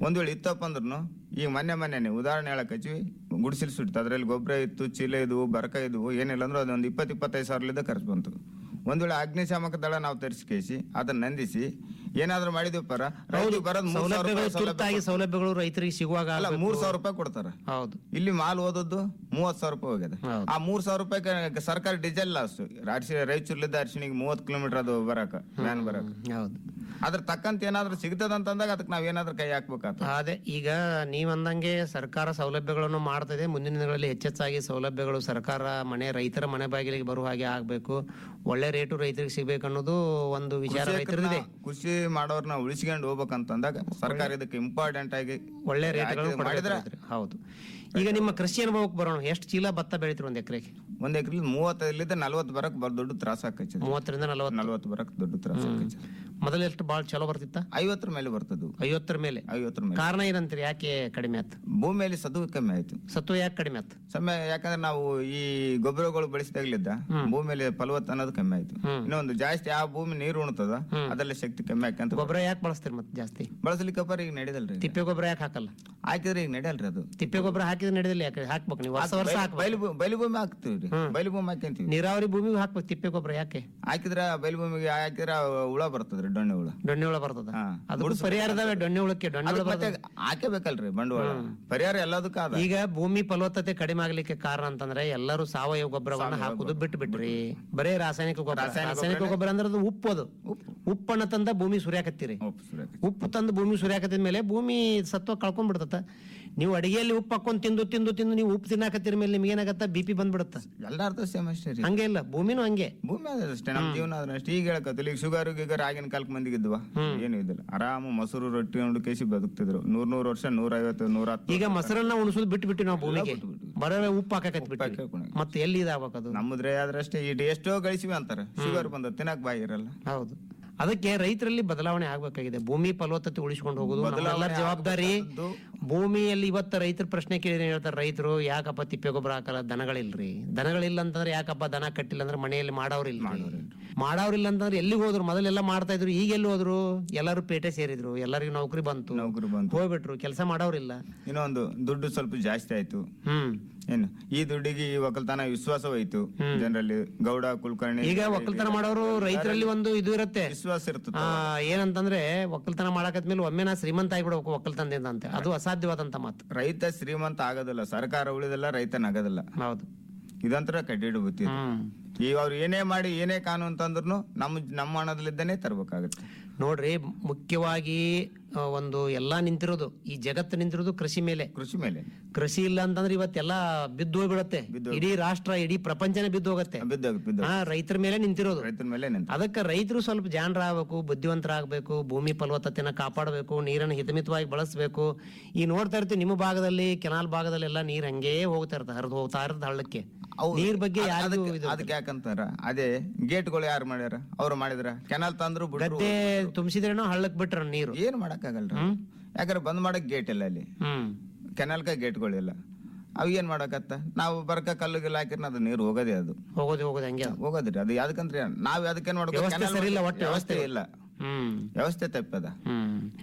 ಒಂದು ವೇಳೆ ಇತ್ತಪ್ಪ ಅಂದ್ರು ಈಗ ಮೊನ್ನೆ ಮೊನ್ನೆ ಉದಾಹರಣೆ ಹೇಳಕ್ ಹಚ್ಚಿವಿ. ಗುಡಿಸಿಲ್ ಸುಟ್ಟು ಅದ್ರಲ್ಲಿ ಗೊಬ್ಬರ ಇತ್ತು ಚೀಲ ಇದ್ವು ಬರಕ ಇದ್ವು ಏನಿಲ್ಲ ಅಂದ್ರೆ ಅದೊಂದು ಇಪ್ಪತ್ತು ಇಪ್ಪತ್ತೈದು ಸಾವಿರಲಿಂದ ಖರ್ಚು ಬಂತು. ಒಂದ್ ವೇಳೆ ಅಗ್ನಿಶಾಮಕ ದಳ ನಾವು ತರಿಸಿಕೇಸಿ ಅದನ್ನ ನಂದಿಸಿ ಏನಾದ್ರೂ ಮಾಡಿದ್ವಿ ಪರ ರೈತರಿಗೆ ಬರೋದು ಮೂರ್ ಸಾವಿರ ಸೌಲಭ್ಯಗಳು ರೂಪಾಯಿ ತುರ್ತಾಗಿ ಸೌಲಭ್ಯಗಳು ರೈತರಿಗೆ ಸಿಗುವಾಗ ಅಲ್ಲ ಮೂರ್ ಸಾವಿರ ರೂಪಾಯಿ ಕೊಡ್ತಾರ. ಹೌದು. ಇಲ್ಲಿ ಮಾಲ್ ಓದದ್ದು ಮೂವತ್ ಸಾವಿರ ರೂಪಾಯಿ ಹೋಗಿದೆ. ಆ ಮೂರ್ ಸಾವಿರ ರೂಪಾಯಿ ಸರ್ಕಾರ ಡೀಸೆಲ್ ಲಾಸ್ ರಾಯಚೂರ್ಲಿದ್ದ ಅರಿಶಿನಿಗೆ ಮೂವತ್ ಕಿಲೋಮೀಟರ್ ಅದು ಬರಕ ವ್ಯಾನ್ ಬರಕ. ಹೌದು. ಅದ್ರ ತಕ್ಕಂತ ಏನಾದ್ರೂ ಸಿಗ್ತದ ಅಂತಂದಾಗ ಅದಕ್ಕೆ ನಾವ್ ಏನಾದ್ರೂ ಕೈ ಹಾಕ್ಬೇಕಾಗ್ತದೆ ಅದೇ ಈಗ ನೀವ್ ಅಂದಂಗೆ ಸರ್ಕಾರ ಸೌಲಭ್ಯಗಳನ್ನು ಮಾಡ್ತಿದೆ. ಮುಂದಿನ ದಿನಗಳಲ್ಲಿ ಹೆಚ್ಚೆಚ್ಚಾಗಿ ಸೌಲಭ್ಯಗಳು ಸರ್ಕಾರ ಮನೆ ರೈತರ ಮನೆ ಬಾಗಿಲಿಗೆ ಬರುವ ಹಾಗೆ ಆಗ್ಬೇಕು. ಒಳ್ಳೆ ರೇಟು ರೈತರಿಗೆ ಸಿಗ್ಬೇಕು ಅನ್ನೋದು ಒಂದು ವಿಚಾರ ರೈತರದಿದೆ ಕೃಷಿ ಮಾಡೋರ್ನ ಉಳಿಸ್ಕೊಂಡು ಹೋಗ್ಬೇಕಂತಂದಾಗ ಸರ್ಕಾರ ಇದಕ್ಕೆ ಇಂಪಾರ್ಟೆಂಟ್ ಆಗಿ ಒಳ್ಳೆ ರೇಟ್ಗಳು ಮಾಡಿದ್ರೆ ಹೌದು. ಈಗ ನಿಮ್ಮ ಕೃಷಿ ಅನುಭವಕ್ಕೆ ಬರೋಣ. ಎಷ್ಟು ಚೀಲ ಭತ್ತ ಬೆಳಿತೀರಿ ಒಂದ್ ಎಕರೆಗೆ? ಒಂದ್ ಎಕರೆ ಮೂವತ್ತರಿಂದ ನಲ್ವತ್ತು ಬರಕ್ ಬರ್ ದೊಡ್ಡ ತ್ರಾಸ ಆಕೈತಿ. ಮೂವತ್ತರಿಂದ ನಲವತ್ತು. ನಲ್ವತ್ತು ಬರಕ್ ದೊಡ್ಡ ತ್ರಾಸ ಆಕೈತಿ. ಮೊದಲು ಎಷ್ಟು ಬಾಳ್ ಚಲೋ ಬರ್ತಿತ್ತ? ಐವತ್ತರ ಮೇಲೆ ಬರ್ತದು ಐವತ್ತರ ಮೇಲೆ? ಐವತ್ತರ ಮೇಲೆ. ಕಾರಣ ಏನಂತೀರಿ? ಯಾಕೆ ಕಡಿಮೆ ಆಯ್ತು? ಭೂಮಿಯಲ್ಲಿ ಸತ್ವ ಕಮ್ಮಿ ಆಯ್ತು. ಸತ್ವ ಯಾಕೆ ಕಡಿಮೆ ಆಯ್ತು? ಸಮಯ ಯಾಕಂದ್ರೆ ನಾವು ಈ ಗೊಬ್ಬರಗಳು ಬಳಸಿದಾಗ್ಲಿದ್ದ ಭೂಮಿಯಲ್ಲಿ ಫಲವತ್ತ ಅನ್ನೋದು ಕಮ್ಮಿ ಆಯ್ತು. ಇನ್ನೊಂದು ಜಾಸ್ತಿ ಆ ಭೂಮಿ ನೀರು ಉಣ್ತದ ಅದರಲ್ಲಿ ಶಕ್ತಿ ಕಮ್ಮಿ ಆಕಂತ ಗೊಬ್ಬರ ಯಾಕೆ ಬಳಸ್ತೀರಿ ಮತ್ತೆ ಜಾಸ್ತಿ? ಬಳಸಲಿಕ್ಕಪ್ಪ ಈಗ ನಡೆದಲ್ರಿ ತಿಪ್ಪೆ ಗೊಬ್ಬರ ಯಾಕೆ ಹಾಕಲ್ಲ? ಹಾಕಿದ್ರೆ ಈಗ ನಡೆಯಲ್ರಿ ಅದು. ತಿಪ್ಪೆ ಗೊಬ್ಬರ ಹಾಕಿದ್ರೆ ನಡೆದಿಲ್ಲ ಯಾಕೆ? ಹಾಕ್ಬೇಕು ನೀವು. ವರ್ಷ ವರ್ಷ ಹಾಕ್ಬೇಕು. ಬಯಲು ಭೂ- ಬಯಲು ಭೂಮಿ ಹಾಕ್ತಿವ್ರಿ. ಬಯಲು ಭೂಮಿ ಹಾಕ್ಯಂತೀವಿ ನೀರಾವರಿ ಭೂಮಿಗೆ ಹಾಕ್ಬೇಕು ತಿಪ್ಪೆ ಗೊಬ್ಬರ ಯಾಕೆ? ಹಾಕಿದ್ರ ಬಯಲು ಭೂಮಿಗೆ ಹಾಕಿದ್ರ ಹುಳ ಬರ್ತದ್ರಿ. ಡೊಣ್ಣೆ ಹುಳ. ದೊಣ್ಣೆ ಹುಳ ಬರ್ತದ? ಹಾ. ಅದಕ್ಕೂ ಪರಿಹಾರ ದೊಣ್ಣೆ ಹುಳಕ್ಕೆ ದೊಣ್ಣೆ ಹುಳ ಅದಕ್ಕೆ ಮತ್ತೆ ಹಾಕಬೇಕಲ್ರಿ ಬಂಡವಾಳ. ಪರಿಹಾರ ಎಲ್ಲದಕ್ಕೂ ಅದ ಈಗ ಭೂಮಿ ಫಲವತ್ತತೆ ಕಡಿಮೆ ಆಗ್ಲಿಕ್ಕೆ ಕಾರಣ ಅಂತಂದ್ರೆ ಎಲ್ಲರೂ ಸಾವಯವ ಗೊಬ್ಬರವನ್ನ ಹಾಕುದು ಬಿಟ್ಟು ಬಿಟ್ರಿ ಬರೇ ರಾಸಾಯನಿಕ ಗೊಬ್ಬರ. ರಾಸಾಯನಿಕ ಗೊಬ್ಬರ ಅಂದ್ರೆ ಅದು ಉಪ್ಪು ಅದು. ಉಪ್ಪನ್ನ ತಂದ ಭೂಮಿ ಸುರಿಯಾಕತ್ತೀರಿ ಉಪ್ಪು ಸುರಿಯಾಕ. ಉಪ್ಪು ತಂದು ಭೂಮಿ ಸುರಿಯಾಕತ್ತಿದ ಮೇಲೆ ಭೂಮಿ ಸತ್ವ ಕಳ್ಕೊಂಡ್ಬಿಡ್ತತ ನೀವು ಅಡಿಗೆಯಲ್ಲಿ ಉಪ್ಪು ಹಾಕೊಂಡು ತಿಂದು ತಿಂದು ತಿಂದು ನೀವು ಉಪ್ಪು ತಿನ್ನಾಕತ್ತಿರ ಮೇಲೆ ನಿಮ್ಗೆ ಏನಾಗತ್ತ? ಬಿ ಪಿ ಬಂದ್ಬಿಡುತ್ತ? ಎಲ್ಲಾರ್ದು ಸೇಮ್ ಅಷ್ಟೇ ರೀ. ಹಂಗೆ ಇಲ್ಲ ಭೂಮಿನೂ ಹಂಗೆ. ಭೂಮಿ ಅದ ಅಷ್ಟೇ ನಮ್ಮ ಜೀವನ ಅದ್ರ ಅಷ್ಟೇ. ಈಗ ಹೇಳಕತ್ತಿಲ್ಲ ಈಗ ಶುಗರ್ ಗೀಗರ್ ಆಗಿನ ಕಾಲಕ್ಕೆ ಮಂದಿಗೆ ಇದ್ವಾ ಏನು ಇದಿಲ್ಲ ಆರಾಮ ಮೊಸರು ರೊಟ್ಟಿ ಉಂಡು ಕೇಸಿ ಬದುಕ್ತಿದ್ರು. ನೂರ್ ನೂರ್ ವರ್ಷ ನೂರ ಐವತ್ತು ನೂರ ಹತ್ತು ಈಗ ಮೊಸರನ್ನ ಉಣಿಸೋದು ಬಿಟ್ಟು ಬಿಟ್ಟು ನಾವು ಭೂಮಿಗೆ. ಬರೋ ಉಪ್ಪು ಹಾಕಕತ್ ಬಿಟ್ಟು. ಮತ್ತೆ ಎಲ್ಲಿ ಇದಾಗಬೇಕದು? ನಮ್ಮದ್ರೆ ಆದ್ರೆ ಈ ಎಷ್ಟೋ ಗಳಿಸಿವಿ ಅಂತಾರೆ. ಶುಗರ್ ಬಂದ ತಿನ್ನಕ್ ಬಾಯಿ ಇರಲ್ಲ. ಹೌದು. ಅದಕ್ಕೆ ರೈತರಲ್ಲಿ ಬದಲಾವಣೆ ಆಗ್ಬೇಕಾಗಿದೆ. ಭೂಮಿ ಫಲವತ್ತತೆ ಉಳಿಸಿಕೊಂಡು ಹೋಗುದು ಜವಾಬ್ದಾರಿ ಭೂಮಿಯಲ್ಲಿ ಇವತ್ತು ರೈತರ ಪ್ರಶ್ನೆ ಕೇಳಿದ್ರೆ ಹೇಳ್ತಾರೆ ರೈತರು, ಯಾಕಪ್ಪ ತಿಪ್ಪೆ ಗೊಬ್ಬರ ಹಾಕಲ್ಲ? ದನಗಳಿಲ್ರಿ. ದನಗಳಿಲ್ಲ ಅಂತಂದ್ರೆ ಯಾಕಪ್ಪ ದನ ಕಟ್ಟಿಲ್ಲ ಅಂದ್ರೆ ಮನೆಯಲ್ಲಿ ಮಾಡೋರಿಲ್ರಿ ಮಾಡವ್ರಿಲ್ಲ ಅಂತಂದ್ರೆ ಎಲ್ಲಿಗೆ ಹೋದ್ರು? ಮೊದಲೆಲ್ಲ ಮಾಡ್ತಾ ಇದ್ರು. ಈಗ ಎಲ್ಲಿ ಹೋದ್ರು? ಎಲ್ಲರೂ ಪೇಟೆ ಸೇರಿದ್ರು. ಎಲ್ಲರಿಗೂ ನೌಕರಿ ಬಂತು. ನೌಕರಿ ಬಂತು. ಹೋಗ್ಬಿಟ್ರು. ಕೆಲಸ ಮಾಡೋರಿಲ್ಲ ಇನ್ನೊಂದು ದುಡ್ಡು ಸ್ವಲ್ಪ ಜಾಸ್ತಿ ಆಯ್ತು. ಹ್ಮ್. ಏನು? ಈ ದುಡ್ಡಿಗೆ ಈ ಒಕ್ಕಲ್ತನ ವಿಶ್ವಾಸ ಹೋಯ್ತು ಜನರಲ್ಲಿ. ಗೌಡ ಕುಲಕರ್ಣಿ ಈಗ ಒಕ್ಕಲ್ತನ ಮಾಡೋರು ರೈತರಲ್ಲಿ ಒಂದು ಇದು ಇರುತ್ತೆ. ವಿಶ್ವಾಸ ಇರುತ್ತೆ ಆ ಏನಂತಂದ್ರೆ ಒಕ್ಕಲ್ತನ ಮಾಡಕತ್ಮೇಲೆ ಒಮ್ಮೆ ನಾ ಶ್ರೀಮಂತ ಆಗ್ಬಿಡ್ಬೇಕು ಒಕ್ಕಲ್ತನದಿಂದ ಅಂತ. ಅದು ಅಸಾಧ್ಯವಾದಂತ ಮಾತು. ರೈತ ಶ್ರೀಮಂತ ಆಗೋದಿಲ್ಲ. ಸರ್ಕಾರ ಉಳಿದಲ್ಲ ರೈತನಾಗೋದಿಲ್ಲ ಹೌದು. ಇದಂತರ ಕಡ್ಡಿಡು ಬುತ್ತಿ ಹ್ಮ್. ಈಗ ಅವ್ರು ಏನೇ ಮಾಡಿ ಏನೇ ಕಾನೂನು ತಂದ್ರು ನಮ್ಮ ನಮ್ಮ ಹಣದಲ್ಲಿದ್ದಾನೆ ತರಬೇಕಾಗುತ್ತೆ. ನೋಡ್ರಿ ಮುಖ್ಯವಾಗಿ ಒಂದು ಎಲ್ಲಾ ನಿಂತಿರೋದು ಈ ಜಗತ್ತು ನಿಂತಿರೋದು ಕೃಷಿ ಮೇಲೆ. ಕೃಷಿ ಮೇಲೆ. ಕೃಷಿ ಇಲ್ಲ ಅಂತಂದ್ರೆ ಇವತ್ತೆಲ್ಲ ಬಿದ್ದು ಹೋಗ್ಬಿಡತ್ತೆ. ಇಡೀ ರಾಷ್ಟ್ರ ಇಡೀ ಪ್ರಪಂಚನೇ ಬಿದ್ದು ಹೋಗತ್ತೆ. ಹಾ ರೈತರ ಮೇಲೆ ನಿಂತಿರೋದು. ರೈತರ ಮೇಲೆ ಅದಕ್ಕೆ ರೈತರು ಸ್ವಲ್ಪ ಜಾಣರಾಗಬೇಕು ಬುದ್ಧಿವಂತರಾಗಬೇಕು ಭೂಮಿ ಫಲವತ್ತತೆನ ಕಾಪಾಡಬೇಕು ನೀರನ್ನು ಹಿತಮಿತವಾಗಿ ಬಳಸಬೇಕು. ಈ ನೋಡ್ತಾ ಇರ್ತೀವಿ ನಿಮ್ಮ ಭಾಗದಲ್ಲಿ ಕೆನಾಲ್ ಭಾಗದಲ್ಲಿ ಎಲ್ಲ ನೀರ್ ಹಂಗೇ ಹೋಗ್ತಾ ಇರ್ತದೆ ಹರಿದು ಹೋಗ್ತಾ ಇರ್ತದೆ ಹಳ್ಳಕ್ಕೆ. ನೀರ್ ಬಗ್ಗೆ ಅದಕ್ಕೆ ಯಾಕಂತಾರ ಅದೇ ಗೇಟ್ಗಳು ಯಾರು ಮಾಡ್ಯಾರ? ಅವ್ರು ಮಾಡಿದ್ರ. ಕೆನಾಲ್ ತಂದ್ರು ತುಂಬಿಸಿದ್ರೇನೋ ಹಳ್ಳಕ್ ಬಿಟ್ರ ನೀರು. ಏನ್ ಮಾಡಕ್ಕಾಗಲ್ರಿ ಯಾಕಂದ್ರೆ ಬಂದ್ ಮಾಡಕ್ ಗೇಟ್ ಇಲ್ಲ ಅಲ್ಲಿ. ಕೆನಲ್ಕ ಗೇಟ್ಗಳಿಲ್ಲ ಅವ್ ಏನ್ ಮಾಡಕತ್ತ? ನಾವು ಬರ್ಕ ಕಲ್ಲು ಗಿಲ್ಲ ಹಾಕಿರ್ನ ಅದು ನೀರು ಹೋಗೋದೇ ಅದು. ಹೋಗೋದು ಹೋಗೋದು ಹಂಗೆ. ಹೋಗೋದ್ರಿ ಅದು ಯಾವ್ದಕ್ಕಂದ್ರೆ ನಾವ್ ಅದಕ್ಕೇನ್ ಮಾಡ್ಬೇಕು? ವ್ಯವಸ್ಥೆ ಇಲ್ಲ, ವ್ಯವಸ್ಥೆ ಇಲ್ಲ. ಹ್ಮ್. ವ್ಯವಸ್ಥೆ ತಪ್ಪದ.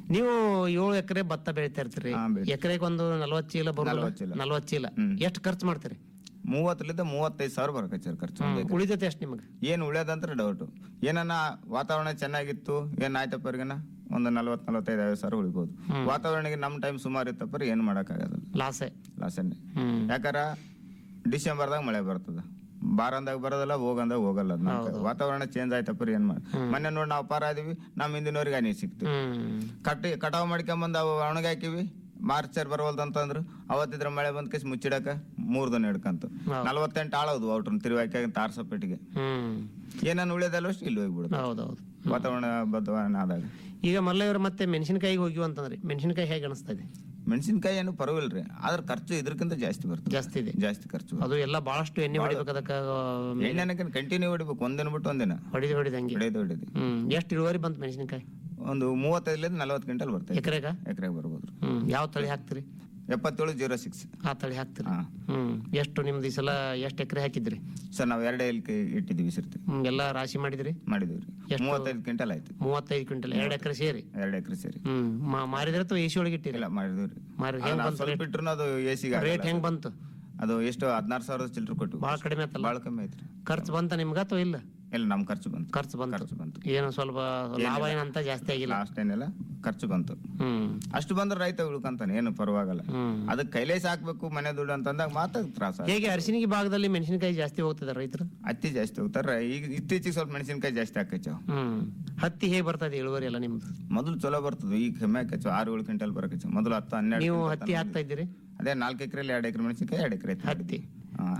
ನೀವು ಏಳು ಎಕರೆ ಭತ್ತ ಬೆಳಿತಾ ಇರ್ತೀರಿ. ಎಕರೆಗೆ ಒಂದು ನಲ್ವತ್ ಚೀಲ ಬರೋಲ್ಲ ನಲ್ವತ್ತು ಚೀಲ. ಎಷ್ಟು ಖರ್ಚು ಮಾಡ್ತೀರಿ? ಮೂವತ್ತರಿಂದ ಮೂವತ್ತೈದು ಸಾವಿರ ಬರಕಚ್ಚಾರ ಖರ್ಚು ಉಳಿತೈತೆ ಎಷ್ಟು ನಿಮಗೆ? ಏನು ಉಳಿಯೋದಂತ ಡೌಟ್ ಏನನ್ನ ವಾತಾವರಣ ಚೆನ್ನಾಗಿತ್ತು ಏನ್ ಆಯ್ತಪ್ಪರ್ಗನ ಒಂದು ನಲ್ವತ್ ನಲ್ವತ್ತೈದು ಐವತ್ತು ಸಾವಿರ ಉಳಿಬೋದು. ವಾತಾವರಣಕ್ಕೆ ನಮ್ ಟೈಮ್ ಸುಮಾರು ಇತ್ತಪ್ಪ ಏನ್ ಮಾಡಕ್ಕಾಗಲ್ಲ. ಲಾಸೆ. ಲಾಸನ್ನೇ ಹ್ಮ್. ಯಾಕಾರ? ಡಿಸೆಂಬರ್ದಾಗ ಮಳೆ ಬರ್ತದ. ಬಾರಂದಾಗ ಬರೋದಲ್ಲ ಹೋಗಂದಾಗ ಹೋಗಲ್ಲ ವಾತಾವರಣ ಚೇಂಜ್ ಆಯ್ತಪ್ಪ ಏನ್ ಮಾಡಿ. ಮೊನ್ನೆ ನೋಡಿ ನಾವು ಪಾರ ಆದಿವಿ ನಮ್ ಹಿಂದಿನವ್ರಿಗೆ ಹನಿ ಸಿಕ್ತು. ಕಟ್ಟಿ ಕಟಾವ್ ಮಾಡ್ಕೊಂಬಂದ್ ಅವು ಒಣಗಿ ಹಾಕಿವಿ. ಮಾರ್ಚರ್ ಬರವಲ್ದು ಅಂತಂದ್ರು ಅವತ್ತಿದ್ರ ಮಳೆ ಬಂದ್ ಕೇಸ್ ಮುಚ್ಚಿಡಕ ಮೂರ್ ದಿನ ಹಿಡ್ಕಂತು. ನಲ್ವತ್ತೆಂಟು ಆಳೋದು ಔಟ್ರನ್ ತಿರುವಾಕಿ ತಾರ್ಸಪೇಟಿಗೆ ಏನನ್ನ ಉಳಿಯೋದಲ್ವಷ್ಟು ಇಲ್ಲಿ ಹೋಗ್ಬಿಡುದು ವಾತಾವರಣ ಬದಲಾವಣೆ ಆದಾಗ ಈಗ ಇವ್ರ ಮತ್ತೆ ಮೆಣಸಿನಕಾಯಿಗೆ ಹೋಗಿವ ಅಂತಂದ್ರೆ ಮೆಣಸಿನಕಾಯಿ ಹೇಗೆ ಅನಿಸ್ತಾ ಇದೆ? ಮೆಣಸಿನಕಾಯಿ ಏನು ಪರವಾಗಿಲ್ರಿ ಆದ್ರೆ ಖರ್ಚು ಇದ್ರಕ್ಕಿಂತ ಜಾಸ್ತಿ ಬರ್ತದೆ. ಜಾಸ್ತಿ ಇದೆ. ಜಾಸ್ತಿ ಖರ್ಚು ಅದು ಎಲ್ಲ ಬಹಳಷ್ಟು ಎಣ್ಣೆ ಹೊಡಿಬೇಕು ಅದಕ್ಕೆ ಎಣ್ಣೆನಕ್ಕೆ ಕಂಟಿನ್ಯೂ ಹೊಡಿಬೇಕು ಒಂದಿನ ಬಿಟ್ಟು ಒಂದಿನ. ಹೊಡಿದು ಹೊಡಿದಂಗೆ. ಹೊಡೆದು ಹೊಡಿದು. ಎಷ್ಟು ಇಳುವರಿ ಬಂತು ಮೆಣಸಿನಕಾಯಿ? ಒಂದು ಮೂವತ್ತೈದರಿಂದ ನಲವತ್ತು ಕ್ವಿಂಟಲ್ ಬರ್ತದೆ ಎಕರೆಗ? ಎಕರೆಗೆ ಬರ್ಬೋದು. ಯಾವ ತಳಿ ಹಾಕ್ತಿರಿ? ಎಪ್ಪತ್ತೇಳು ಜೀರೋ ಸಿಕ್ಸ್. ಆ ತಳಿ ಹಾಕ್ತಿರಿ ಹಾ. ಹ್ಮ್. ಎಷ್ಟು ನಿಮ್ದು ಈ ಸಲ ಎಷ್ಟು ಎಕರೆ ಹಾಕಿದ್ರಿ? ಸರ್ ನಾವು ಎರಡು ಎಲ್ಕೆ ಇಟ್ಟಿದ್ದೀವಿ ಸರ್ ಹ್ಮ್ ಎಲ್ಲ ರಾಶಿ ಮಾಡಿದ್ರಿ? ಮಾಡಿದ್ರಿ ರೀ ಮೂವತ್ತೈದು ಕ್ವಿಂಟಲ್ ಆಯ್ತು. ಮೂವತ್ತೈದು ಕ್ವಿಂಟಲ್ ಎರಡು ಎಕರೆ ಸೇರಿ? ಎರಡು ಎಕರೆ ಸೇರಿ. ಹ್ಮ್ ಮಾ- ಮಾರಿದ್ರೆ ಅಥವಾ ಎಸಿ ಒಳಗೆ ಇಟ್ಟಿರಿ? ಇಲ್ಲ ರೀ ಮಾರಿ ಅದು ನಾವು ಸ್ವಲ್ಪ ಇಟ್ರು ಅದು ಎ ರೇಟ್ ಹೆಂಗ್ ಬಂತು? ಅದು ಎಷ್ಟು ಹದಿನಾರು ಸಾವಿರದ ಚಿಲ್ಲರೆ ಕೊಟ್ಟು. ಬಹಳ ಕಡಿಮೆ ಆತಲ್ಲ? ಭಾಳ ಕಮ್ಮಿ ಆಯ್ತು ಖರ್ಚು ಬಂತ ನಿಮ್ಗ ಅಥವಾ ಇಲ್ಲ? ಇಲ್ಲ ನಮ್ ಖರ್ಚು ಬಂತು. ಖರ್ಚು ಬಂತು. ಖರ್ಚು ಬಂತು. ಏನು ಸ್ವಲ್ಪ ಲಾಭ ಏನಂತ ಜಾಸ್ತಿ ಆಗಿಲ್ಲ. ಲಾಸ್ಟ್ ಏನಿಲ್ಲ. ಖರ್ಚು ಬಂತು. ಅಷ್ಟು ಬಂದ್ರೆ ರೈತ ಉಳ್ಕಂತಾನೆ ಏನು ಪರವಾಗಿಲ್ಲ. ಅದಕ್ಕೆ ಕೈಲೇಸ್ ಹಾಕ್ಬೇಕು ಮನೆ ದುಡ್ಡು ಅಂತಂದಾಗ ಮಾತ್ರ ತ್ರಾಸ ಹೇಗೆ ಅರಿಶಿನಿಗೆ ಭಾಗದಲ್ಲಿ ಮೆಣಸಿನಕಾಯಿ ಜಾಸ್ತಿ ಹೋಗ್ತದೆ ರೈತರು? ಹತ್ತಿ ಜಾಸ್ತಿ ಹೋಗ್ತಾರ. ಈಗ ಇತ್ತೀಚೆಗೆ ಸ್ವಲ್ಪ ಮೆಣಸಿನಕಾಯಿ ಜಾಸ್ತಿ ಹಾಕಚ್ಚವ ಹ್ಮ್. ಹತ್ತಿ ಹೇಗೆ ಬರ್ತದೆ ಇಳುವರಿ ಎಲ್ಲ ನಿಮ್ದು? ಮೊದಲು ಚಲೋ ಬರ್ತದೆ ಈಗ ಹೆಮ್ಮೆ ಹಾಕಚ್ಚವ ಆರು ಏಳು ಕ್ವಿಂಟಲ್ ಬರಕಚ್ಚ ಮೊದಲು ಹತ್ತು ಹನ್ನೆರಡು ನೀವು ಹತ್ತಿ ಹಾಕ್ತಾ ಇದ್ದೀರಿ? ಅದೇ ನಾಲ್ಕು ಎಕರೆಲಿ ಎರಡು ಎಕರೆ ಮೆಣಸಿನಕಾಯಿ ಎರಡು ಎಕರೆ ಹತ್ತಿ.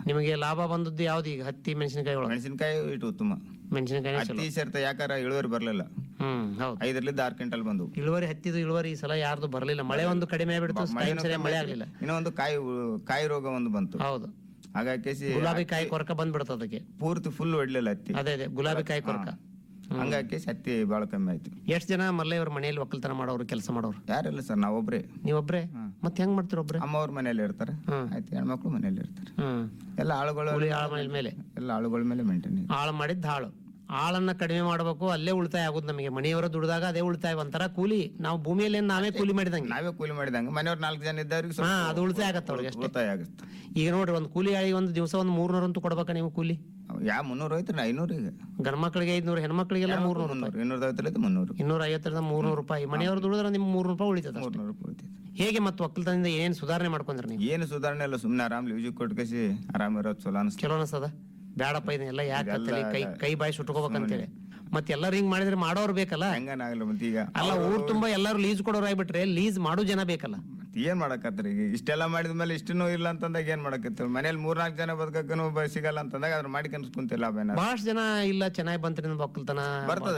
ನಿಮಗೆ ಲಾಭ ಬಂದದ್ದು ಯಾವ್ದು ಈಗ ಹತ್ತಿ ಮೆಣಸಿನಕಾಯಿ ಮೆಣಸಿನಕಾಯಿ ಮೆಣಸಿನ್ಕಾಯಿ ಇಟ್ಟು ಉತ್ತಮ. ಮೆಣಸಿನಕಾಯಿ ಹತ್ತಿ ಸೇರ್ತ ಯಾಕಾರ ಇಳುವರಿ ಬರ್ಲಿಲ್ಲ. ಹ್ಮ್ ಹೌದು. ಐದರಿಂದ ಆರು ಕ್ವಿಂಟಲ್ ಬಂದು ಇಳುವರಿ ಹತ್ತಿದು ಇಳುವರಿ ಈ ಸಲ ಯಾರ್ದು ಬರಲಿಲ್ಲ. ಮಳೆ ಒಂದು ಕಡಿಮೆ ಆಗ್ಬಿಡ್ತು ಟೈಮ್ ಸರಿಯಾಗಿ ಮಳೆ ಆಗ್ಲಿಲ್ಲ. ಇನ್ನೊಂದು ಕಾಯಿ ಉ- ಕಾಯಿ ರೋಗ ಒಂದು ಬಂತು. ಹೌದು. ಹಾಗಾಗಿ ಗುಲಾಬಿ ಕಾಯಿ ಕೊರಕ ಬಂದ್ಬಿಡ್ತು ಅದಕ್ಕೆ. ಪೂರ್ತಿ ಫುಲ್ ಹೊಡ್ಲಿಲ್ಲ ಹತ್ತಿ. ಅದೇ ಅದೇ ಗುಲಾಬಿ ಕಾಯಿ ಕೊರಕ. ಹಂಗಾಗಿ ಹತ್ತಿ ಬಹಳ ಕಮ್ಮಿ ಆಯ್ತು. ಎಷ್ಟು ಜನ ಮಲ್ಲೆಯವ್ರ ಮನೆಯಲ್ಲಿ ಒಕ್ಕಲ್ತನ ಮಾಡೋರು ಕೆಲಸ ಮಾಡೋರು? ಯಾರಿಲ್ಲ ಸರ್ ನಾವೊಬ್ರೇ. ನೀವೊಬ್ರೆ? ಮತ್ತೆ ಹೆಂಗ್ ಮಾಡ್ತೀರ ಒಬ್ರೆ? ಅಮ್ಮವ್ರ ಮನೇಲಿ ಇರ್ತಾರೆ. ಹ್ಮ್. ಆಯ್ತು ಹೆಣ್ಮಕ್ಳು ಮನೇಲಿ ಇರ್ತಾರೆ. ಹ್ಮ್. ಎಲ್ಲ ಆಳುಗಳು ಕೂಲಿ ಆಳ ಮನೆ ಮೇಲೆ. ಎಲ್ಲ ಆಳುಗಳ ಮೇಲೆ ಮೇಂಟೈನ್ ಆಳು ಮಾಡಿದ್ದ ಹಾಳು ಆಳನ್ನ ಕಡಿಮೆ ಮಾಡಬೇಕು ಅಲ್ಲೇ ಉಳಿತಾಯ ಆಗುದು ನಮಗೆ. ಮನೆಯವರು ದುಡಿದಾಗ ಅದೇ ಉಳಿತಾಯ. ಒಂಥರ ಕೂಲಿ ನಾವು ಭೂಮಿಯಲ್ಲಿ ನಾವೇ ಕೂಲಿ ಮಾಡಿದಂಗೆ. ನಾವೇ ಕೂಲಿ ಮಾಡಿದಂಗೆ. ಮನೆಯವ್ರು ನಾಲ್ಕು ಜನ ಇದ್ದವ್ರಿಗೆ ಹಾ ಸ್ವಲ್ಪ ಅದು ಉಳಿತಾಯ ಆಗತ್ತ ಅವ್ರಿಗೆ ಅಷ್ಟೇ. ಉಳಿತಾಯ ಆಗುತ್ತೆ. ಈಗ ನೋಡ್ರಿ ಒಂದು ಕೂಲಿ ಆಗಿ ಒಂದು ದಿವಸ ಒಂದು ಮೂರ್ನೂರು ಅಂತೂ ಕೊಡ್ಬೇಕಾ ನೀವು ಕೂಲಿ? ಯಾ ಮುನ್ನೂರು ಐತ್ರಿ ಐನೂರು ಈಗ. ಗಂಡ್ ಮಕ್ಕಳಿಗೆ ಐದ್ನೂರು ಹೆಣ್ಮಕ್ಳಿಗೆಲ್ಲ ಮೂರ್ನೂರು ಮುನ್ನೂರು? ಇನ್ನೂರ ಐವತ್ತೈದು ಮುನ್ನೂರು. ಇನ್ನೂರ ಐವತ್ತರಿಂದ ಮೂರ್ನೂರು ರೂಪಾಯಿ. ಮನೆಯವರು ದುಡಿದ್ರೆ ನಿಮ್ಗೆ ಮೂರ್ನೂರು ರೂಪಾಯಿ ಉಳಿತದ ಮೂರ್ನೂರು ರೂಪಾಯಿ ಉಳಿತೈತೆ. ಹೇಗೆ ಮತ್ತೆ ಒಕ್ಕಲ್ತನದಿಂದ ಏನ್ ಸುಧಾರಣೆ ಮಾಡ್ಕೊಂಡ್ರಿ ನೀವು? ಏನು ಸುಧಾರಣೆ ಇಲ್ಲ ಸುಮ್ಮನೆ ಆರಾಮ್ ಕೊಟ್ಟು ಕೊಟ್ಕೇಸಿ ಆರಾಮ್ ಇರೋದು ಚಲೋ ಅನಿಸ್ತದೆ? ಬೇಡಪ್ಪ ಇದನ್ನೆಲ್ಲ ಯಾಕೆ ಕೈ ಕೈ ಬಾಯಿ ಸುಟ್ಕೋಬೇಕಂತೇಳಿ ಮತ್ತೆ ಎಲ್ಲರೂ ಹಿಂಗ್ ಮಾಡಿದ್ರೆ ಮಾಡೋರು ಬೇಕಲ್ಲ? ಹೆಂಗನಾಗಲ್ಲ ಮತ್ತೆ ಈಗ ಅಲ್ಲ ಊರ್ ತುಂಬಾ ಎಲ್ಲಾರು ಲೀಸ್ ಕೊಡೋರು ಆಗ್ಬಿಟ್ರೆ ಲೀಸ್ ಮಾಡೋ ಜನ ಬೇಕಲ್ಲ? ಏನ್ ಮಾಡಕತ್ತರಿ ಈಗ? ಇಷ್ಟೆಲ್ಲ ಮಾಡಿದ ಮೇಲೆ ಇಷ್ಟನೂ ಇಲ್ಲ ಅಂತಂದಾಗ ಏನ್ ಮಾಡಕತ್ತ ಮನೇಲಿ ಮೂರ್ನಾಲ್ಕು ಜನ ಬದುಕಕ್ಕೂ ಬ- ಸಿಗಲ್ಲ ಅಂತಂದಾಗ ಅದ್ರ ಮಾಡಿ ಕನ್ಸ್ಕೊಂತಿಲ್ಲ ಬಹಳಷ್ಟು ಜನ ಇಲ್ಲ ಚೆನ್ನಾಗಿ ಬಂತ್ರಿ ನಮ್ಮ ಒಕ್ಕಲ್ತನ.